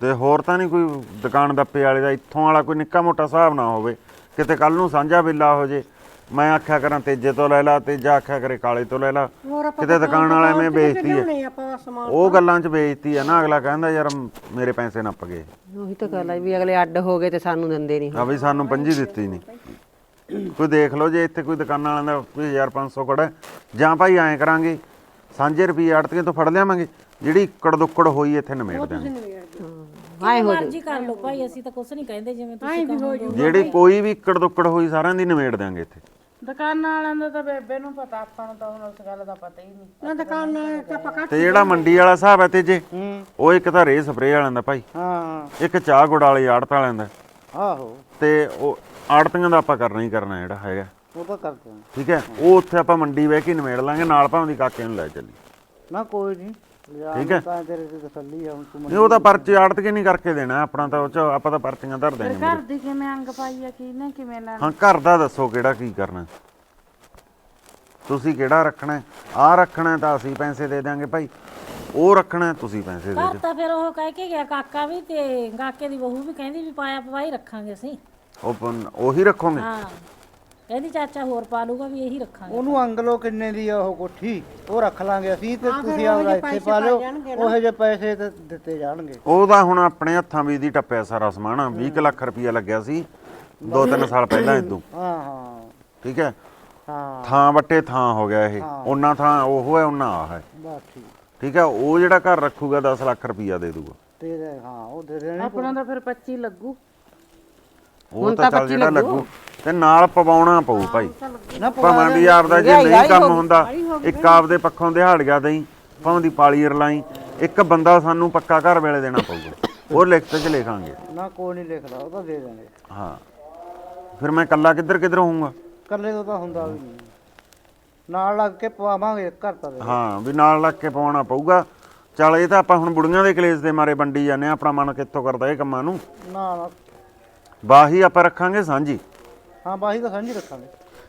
ਤੇ ਹੋਰ ਤਾਂ ਨਹੀਂ ਕੋਈ ਦੁਕਾਨ ਦੱਪੇ ਵਾਲੇ ਦਾ ਇੱਥੋਂ ਵਾਲਾ ਕੋਈ ਨਿੱਕਾ ਮੋਟਾ ਹਿਸਾਬ ਨਾ ਹੋਵੇ। ਕਿਤੇ ਕੱਲ ਨੂੰ ਸਾਂਝਾ ਬਿੱਲਾ ਹੋ ਜੇ ਮੈਂ ਆਖਿਆ ਕਰਾਂ ਤੇਜੇ ਤੋਂ ਲੈ ਲਾ ਤੇਜਾ ਆਖਿਆ ਕਰੇ ਕਾਲੇ ਤੋਂ ਲੈ ਲਾ। ਹੋਰ ਆਪਾਂ ਕਿਤੇ ਦੁਕਾਨ ਵਾਲਾ ਐਵੇਂ ਬੇਇੱਜ਼ਤੀ ਹੈ। ਲਿਆਉਣੇ ਆਪਾਂ ਸਮਾਨ ਉਹ ਗੱਲਾਂ 'ਚ ਬੇਇੱਜ਼ਤੀ ਹੈ ਨਾ ਅਗਲਾ ਕਹਿੰਦਾ ਯਾਰ ਮੇਰੇ ਪੈਸੇ ਨੱਪ ਗਏ। ਉਹੀ ਤਾਂ ਗੱਲ ਵੀ ਅਗਲੇ ਅੱਡ ਹੋ ਗਏ ਤੇ ਸਾਨੂੰ ਦਿੰਦੇ ਨਹੀਂ ਆ ਵੀ ਸਾਨੂੰ ਪੰਜੀ ਦਿੱਤੀ ਨਹੀਂ। ਕੋਈ ਦੇਖ ਲਓ ਜੇ ਇੱਥੇ ਕੋਈ ਦੁਕਾਨਾਂ ਵਾਲਿਆਂ ਦਾ ਕੋਈ 1500 ਕੜਾ ਜਾਂ ਭਾਈ ਐਂ ਕਰਾਂਗੇ ਸਾਂਝੇ ਰੁਪਏ ਆੜਤੀਆਂ ਤੋਂ ਫੜ ਲਿਆਵਾਂਗੇ ਜਿਹੜੀ ਇੱਕੜ ਦੁੱਕੜ ਹੋਈ ਇੱਥੇ ਨਿਮੇੜ ਦਿਆਂਗੇ ਆਏ ਹੋ ਮਰਜ਼ੀ ਕਰ ਲਓ ਭਾਈ ਅਸੀਂ ਤਾਂ ਕੁਝ ਨਹੀਂ ਕਹਿੰਦੇ ਜਿਵੇਂ ਤੁਸੀਂ ਜਿਹੜੀ ਕੋਈ ਵੀ ਇੱਕੜ ਦੁੱਕੜ ਹੋਈ ਸਾਰਿਆਂ ਦੀ ਨਿਮੇੜ ਦਿਆਂਗੇ ਇੱਥੇ। ਦੁਕਾਨਾਂ ਵਾਲਿਆਂ ਦਾ ਤਾਂ ਬੇਬੇ ਨੂੰ ਪਤਾ ਆਪਾਂ ਨੂੰ ਤਾਂ ਹੁਣ ਉਸ ਗੱਲ ਦਾ ਪਤਾ ਹੀ ਨਹੀਂ। ਨਾ ਦੁਕਾਨ ਤੇ ਆਪਾਂ ਕੱਟ ਤੇ ਜਿਹੜਾ ਮੰਡੀ ਵਾਲਾ ਹਿਸਾਬ ਹੈ ਤੇ ਜੇ ਉਹ ਇੱਕ ਤਾਂ ਰੇ ਸਪਰੇ ਵਾਲਿਆਂ ਦਾ ਭਾਈ। ਹਾਂ। ਇੱਕ ਚਾਹ ਗੁੜ ਵਾਲੀ ਆੜਤ ਵਾਲਿਆਂ ਦਾ। ਆਹੋ। ਤੇ ਉਹ ਆੜਤੀਆਂ ਦਾ ਆਪਾਂ ਕਰਨਾ ਹੀ ਕਰਨਾ ਜਿਹੜਾ ਹੈਗਾ। ਉਹ ਤਾਂ ਕਰਦੇ ਹਾਂ ਠੀਕ ਹੈ? ਉਹ ਉੱਥੇ ਆਪਾਂ ਮੰਡੀ ਬਹਿ ਕੇ ਨਿਮੇੜ ਲਾਂਗੇ ਨਾਲ ਭਾਵੇਂ ਦੀ ਕਾਕੇ ਨੂੰ ਲੈ ਚੱਲੀ ਨਾ ਕੋਈ ਨਹੀਂ। ਠੀਕ ਹੈ। ਤਾਂ ਤੇਰੇ ਤੇ ਤਸੱਲੀ ਆ ਹੁਣ ਤੂੰ ਨਹੀਂ ਉਹ ਤਾਂ ਪਰਚੇ ਆੜਤ ਕੇ ਨਹੀਂ ਕਰਕੇ ਦੇਣਾ ਆਪਣਾ ਤਾਂ ਉਹ ਚ ਆਪਾਂ ਤਾਂ ਪਰਚੀਆਂ ਧਰ ਫਿਰ ਦੇਣਗੇ ਘਰ ਦੀ ਕਿਵੇਂ ਅੰਗ ਪਾਈ ਆ ਕਿਹਨੇ ਕਿਵੇਂ ਲੈਣਾ? ਹਾਂ ਘਰ ਦਾ ਦੱਸੋ ਕਿਹੜਾ ਕੀ ਕਰਨਾ। ਤੁਸੀਂ ਕਿਹੜਾ ਰੱਖਣਾ ਆ ਰੱਖਣਾ ਹੈ ਤਾਂ ਅਸੀਂ ਪੈਸੇ ਦੇ ਦਿਆਂਗੇ ਭਾਈ। ਉਹ ਰੱਖਣਾ ਹੈ, ਤੁਸੀਂ ਪੈਸੇ ਦੇ ਘਰ ਦਿਓ। ਤਾਂ ਫਿਰ ਉਹ ਕਹਿ ਕੇ ਗਿਆ ਕਾਕਾ ਵੀ ਤੇ ਕਾਕੇ ਦੀ ਬਹੂ ਵੀ ਕਹਿੰਦੀ ਵੀ ਪਾਇਆ ਪਵਾਈ ਰੱਖਾਂਗੇ ਅਸੀਂ। ਉਹ ਪਨ- ਉਹੀ ਰੱਖੋਗੇ? ਹਾਂ। ਕਹਿੰਦੀ ਚਾਚਾ ਹੋਰ ਪਾ ਲੂਗਾ ਵੀ ਇਹੀ ਰੱਖਾਂਗੇ। ਉਹਨੂੰ ਅੰਗ ਲੋ ਕਿੰਨੇ ਦੀ ਆ ਉਹ ਕੋਠੀ ਉਹ ਰੱਖ ਲਾਂਗੇ ਅਸੀਂ ਤੇ ਤੁਸੀਂ ਆਪਦਾ ਇੱਥੇ ਪਾ ਲਿਓ ਉਹੋ ਜਿਹੇ ਪੈਸੇ ਤੇ ਦਿੱਤੇ ਜਾਣਗੇ। ਉਹਦਾ ਹੁਣ ਆਪਣੇ ਹੱਥਾਂ ਵੀ ਦੀ ਟੱਪਿਆ ਸਾਰਾ ਸਮਾਨ 20 ਕੁ ਲੱਖ ਰੁਪਇਆ ਲੱਗਿਆ ਸੀ ਦੋ ਤਿੰਨ ਸਾਲ ਪਹਿਲਾਂ ਇਦੋਂ ਹਾਂ ਹਾਂ। ਠੀਕ ਹੈ? ਹਾਂ। ਥਾਂ ਵੱਟੇ ਥਾਂ ਹੋ ਗਿਆ ਇਹ ਉਹਨਾਂ ਥਾਂ ਉਹ ਹੈ ਉਹਨਾਂ ਆ ਹੈ। ਬਸ ਠੀਕ। ਠੀਕ ਹੈ? ਉਹ ਜਿਹੜਾ ਘਰ ਰੱਖੂਗਾ 10 ਲੱਖ ਰੁਪਇਆ ਦੇ ਦੂਗਾ। ਤੇ ਹਾਂ ਉਹ ਦੇ ਦੇਣੇ ਆਪਣਾ ਤਾਂ ਫਿਰ 25 ਲੱਗੂ। ਉਹ ਤਾਂ ਚੱਲ ਜਿਹੜਾ ਲੱਗੂ। ਤੇ ਨਾਲ ਪਵਾਉਣਾ ਪਊ ਭਾਈ। ਨਾ ਭਾਵੇਂ ਵੀ ਆਪਦਾ ਜੇ ਨਹੀਂ ਕੰਮ ਹੁੰਦਾ ਇੱਕ ਆਪਦੇ ਪੱਖੋਂ ਦਿਹਾੜੀਆਂ ਦੇਈ ਭਾਵੇਂ ਦੀ ਪਾਲੀ ਰਲਾਈ ਇੱਕ ਬੰਦਾ ਸਾਨੂੰ ਪੱਕਾ ਘਰ ਵੇਲੇ ਦੇਣਾ ਪਊਗਾ। ਉਹ ਲਿਖਤ 'ਚ ਲਿਖਾਂਗੇ। ਨਾ ਕੋਈ ਨਹੀਂ ਲਿਖਦਾ ਉਹ ਤਾਂ ਦੇ ਦੇਣਗੇ ਹਾਂ। ਫਿਰ ਮੈਂ ਇਕੱਲਾ ਕਿੱਧਰ ਕਿੱਧਰ ਹੋਊਂਗਾ? ਕੱਲੇ ਤੋਂ ਤਾਂ ਹੁੰਦਾ ਵੀ ਨਹੀਂ। ਨਾਲ ਲੱਗ ਕੇ ਪਵਾਵਾਂਗੇ ਘਰ ਤਾਂ ਦੇ ਹਾਂ ਵੀ ਨਾਲ ਲੱਗ ਕੇ ਪਾਉਣਾ ਪਊਗਾ। ਚੱਲ ਇਹ ਤਾਂ ਆਪਾਂ ਹੁਣ ਬੁੜੀਆਂ ਦੇ ਕਲੇਸ਼ ਦੇ ਮਾਰੇ ਵੰਡੀ ਜਾਂਦੇ ਆ ਆਪਣਾ ਮਨ ਕਿੱਥੋਂ ਕਰਦਾ ਇਹ ਕੰਮਾਂ ਨੂੰ? ਨਾ ਨਾ। ਬਾਹੀ ਆਪਾਂ ਰੱਖਾਂਗੇ ਸਾਂਝੀ। ਹਾਂ ਬਾਹੀ ਤਾਂ ਸਾਂਝੀ ਰੱਖਾਂਗੇ।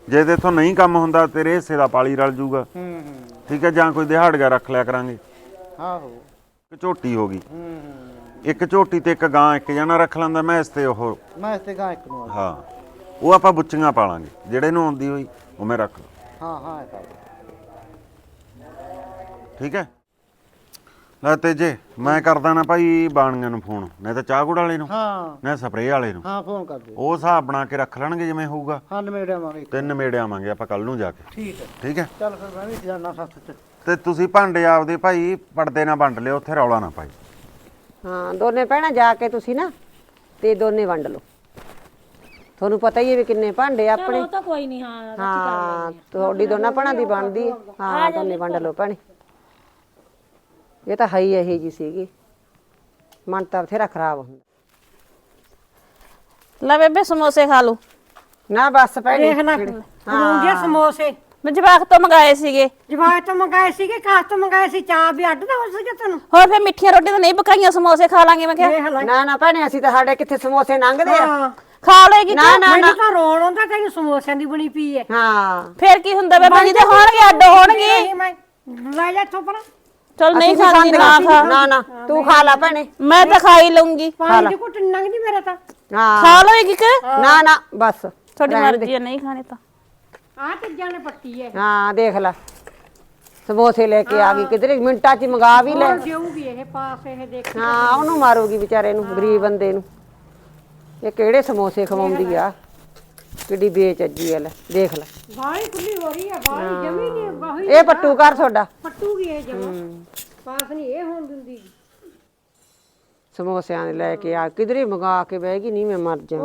ਜੇ ਤੇ ਇਥੋਂ ਨਹੀਂ ਕੰਮ ਹੁੰਦਾ ਤੇਰੇ ਹਿੱਸੇ ਦਾ ਪਾਲੀ ਰਲ ਜੂਗਾ। ਹੂੰ ਹੂੰ। ਠੀਕ ਹੈ ਜਾਂ ਕੋਈ ਦਿਹਾੜੀਆ ਰੱਖ ਲਿਆ ਕਰਾਂਗੇ। ਆਹੋ। ਇੱਕ ਝੋਟੀ ਹੋ ਗਈ। ਹੂੰ ਹੂੰ। ਇੱਕ ਝੋਟੀ ਤੇ ਇੱਕ ਗਾਂ ਇੱਕ ਜਣਾ ਰੱਖ ਲੈਂਦਾ ਮੈਂ ਇਸ ਤੇ ਉਹ। ਮੈਂ ਇਸ ਤੇ ਗਾਂ ਇੱਕ ਨੂੰ ਆ। ਹਾਂ। ਉਹ ਆਪਾਂ ਬੁੱਚੀਆਂ ਪਾਲਾਂਗੇ। ਜਿਹੜੇ ਨੂੰ ਆਉਂਦੀ ਹੋਈ ਉਹ ਮੈਂ ਰੱਖ ਲਊ। ਹਾਂ ਹਾਂ ਇਹ ਤਾਂ ਠੀਕ ਹੈ? ਲੈ ਤੇ ਜੇ ਮੈਂ ਕਰਦਾ ਨਾ ਭਾਈ ਬਾਣੀਆਂ ਨੂੰ ਫੋਨ ਨਹੀਂ ਤਾਂ ਚਾਹ ਗੁੜ ਵਾਲੇ ਨੂੰ ਹਾਂ। ਨਹੀਂ ਸਪਰੇਅ ਵਾਲੇ ਨੂੰ। ਹਾਂ ਫੋਨ ਕਰ ਦੇ ਉਹ ਹਿਸਾਬ ਬਣਾ ਕੇ ਰੱਖ ਲੈਣਗੇ ਜਿਵੇਂ ਹੋਊਗਾ। ਹਾਂ ਨਵੇੜੇ ਆਵਾਂਗੇ ਤਿੰਨ ਮੇੜੇ ਆਵਾਂਗੇ ਆਪਾਂ ਕੱਲ ਨੂੰ ਜਾ ਕੇ। ਠੀਕ ਹੈ। ਠੀਕ ਹੈ? ਚੱਲ ਫਿਰ ਮੈਂ ਵੀ ਜਾਣਾ ਸੱਤ ਚ। ਤੇ ਤੁਸੀਂ ਭਾਂਡੇ ਆਪਦੇ ਭਾਈ ਪਰਦੇ ਨਾਲ ਵੰਡ ਲਿਓ ਉੱਥੇ ਰੌਲਾ ਨਾ ਪਾਈ। ਹਾਂ ਦੋਨੇ ਭੈਣਾਂ ਜਾ ਕੇ ਤੁਸੀਂ ਨਾ ਤੇ ਦੋਨੇ ਵੰਡ ਲਓ। ਤੁਹਾਨੂੰ ਪਤਾ ਹੀ ਹੈ ਵੀ ਕਿੰਨੇ ਭਾਂਡੇ ਆ ਆਪਣੇ। ਚਲੋ ਉਹ ਤਾਂ ਕੋਈ ਨਹੀਂ ਹਾਂ ਤੁਹਾਡੀ ਦੋਨਾਂ ਭੈਣਾਂ ਦੀ ਬਣਦੀ। ਹੈ ਹਾਂ ਦੋਨੇ ਵੰਡ ਲਓ ਭੈਣੇ। ਇਹ ਤਾਂ ਹੈ ਹੀ ਇਹੀ ਜੀ ਸੀਗੀ। ਮਨ ਤਾਂ ਬਥੇਰਾ ਖਰਾਬ ਹੁੰਦਾ। ਲੈ ਬੇਬੇ ਸਮੋਸੇ ਖਾ ਲਓ। ਨਾ ਬਸ ਭੈਣੇ। ਦੇਖ ਲੈ ਰੂੰਗੇ ਸਮੋਸੇ। ਮੈਂ ਜਵਾਕ ਤੋਂ ਮੰਗਾਏ ਸੀਗੇ। ਜਵਾਏ ਤੋਂ ਮੰਗਾਏ ਸੀਗੇ ਖਾਸ ਤੋਂ ਮੰਗਾਏ ਸੀ ਚਾਹ ਵੀ ਅੱਡ ਦਾ ਹੋ ਤੈਨੂੰ। ਹੋਰ ਫਿਰ ਮਿੱਠੀਆਂ ਰੋਟੀਆਂ ਤਾਂ ਨਹੀਂ ਪਕਾਈਆਂ ਸਮੋਸੇ ਖਾ ਲਾਂਗੇ ਮੈਂ ਕਿਹਾ। ਦੇਖ ਲੈ। ਨਾ ਨਾ ਭੈਣੇ ਅਸੀਂ ਤਾਂ ਸਾਡੇ ਕਿੱਥੇ ਸਮੋਸੇ ਲੰਘਦੇ ਆ। ਹਾਂ। ਖਾ ਲਏਗੀ ਨਾ ਨਾ ਨਾ ਮੈਨੂੰ ਤਾਂ ਰੋਣ ਆਉਂਦਾ ਤੈਨੂੰ ਸਮੋਸਿਆਂ ਦੀ ਬਣੀ ਪਈ ਹੈ ਹਾਂ। ਫਿਰ ਕੀ ਹੁੰਦਾ ਬੇਬੇ ਜਿਹਦੇ ਹੋਣਗੇ ਅੱਡ ਹੋਣਗੇ। ਨਹੀਂ ਮੈਂ ਲੈ ਜਾ ਇੱਥੋਂ ਪਰਾਂ। ਚਲ ਨਹੀਂ ਅਸੀਂ ਵੀ ਖਾਂਦੀ ਨਾ ਖਾ। ਨਾ ਨਾ ਤੂੰ ਖਾ ਲੈ ਭੈਣੇ। ਮੈਂ ਤਾਂ ਖਾ ਹੀ ਲਊਂਗੀ। ਪਾਣੀ ਦੀ ਘੁੱਟ ਲੰਘਦੀ ਮੇਰਾ ਤਾਂ। ਹਾਂ। ਖਾ ਲਏਗੀ ਕਿ? ਨਾ ਨਾ ਬਸ। ਤੁਹਾਡੀ ਮਰਜ਼ੀ ਹੈ ਨਹੀਂ ਖਾਣੇ ਤਾਂ। ਆਹ ਤੀਜਾਂ ਨੇ ਪੱਟੀ ਹੈ ਹਾਂ ਦੇਖ ਲੈ। ਸਮੋਸੇ ਲੈ ਕੇ ਆ ਗਈ ਕਿਧਰੇ ਮਿੰਟਾਂ 'ਚ ਹੀ ਮੰਗਾ ਵੀ ਲੈ। ਜਿਉਗੀ ਇਹ ਪਾਸ ਇਹ ਦੇਖ ਹਾਂ ਉਹਨੂੰ ਮਾਰੂਗੀ ਵਿਚਾਰੇ ਨੂੰ ਗਰੀਬ ਬੰਦੇ ਨੂੰ। ਇਹ ਕਿਹੜੇ ਸਮੋਸੇ ਖਵਾਉਂਦੀ ਆ? ਕਿੱਡੀ ਬੇਚੱਜੀ ਆ ਲੈ ਦੇਖ ਲੈ। ਬਾਹਲੀ ਖੁੱਲੀ ਹੋ ਰਹੀ ਹੈ। ਬਾਹਲੀ ਜਮੀ ਨਹੀਂ ਬਾਹਲੀ ਇਹ ਪੱਟੂ ਕਰ ਤੁਹਾਡਾ। ਪੱਟੂਗੀ ਇਹ ਜਮਾ। ਪਾਸ ਨਹੀਂ ਇਹ ਹੋਣ ਦਿੰਦੀ। ਸਮੋਸਿਆਂ ਦੇ ਲੈ ਕੇ ਆ ਕਿਧਰੇ ਮੰਗਾ ਕੇ ਬਹਿ ਗਈ ਨਹੀਂ ਮੈਂ ਮਰ ਜਾ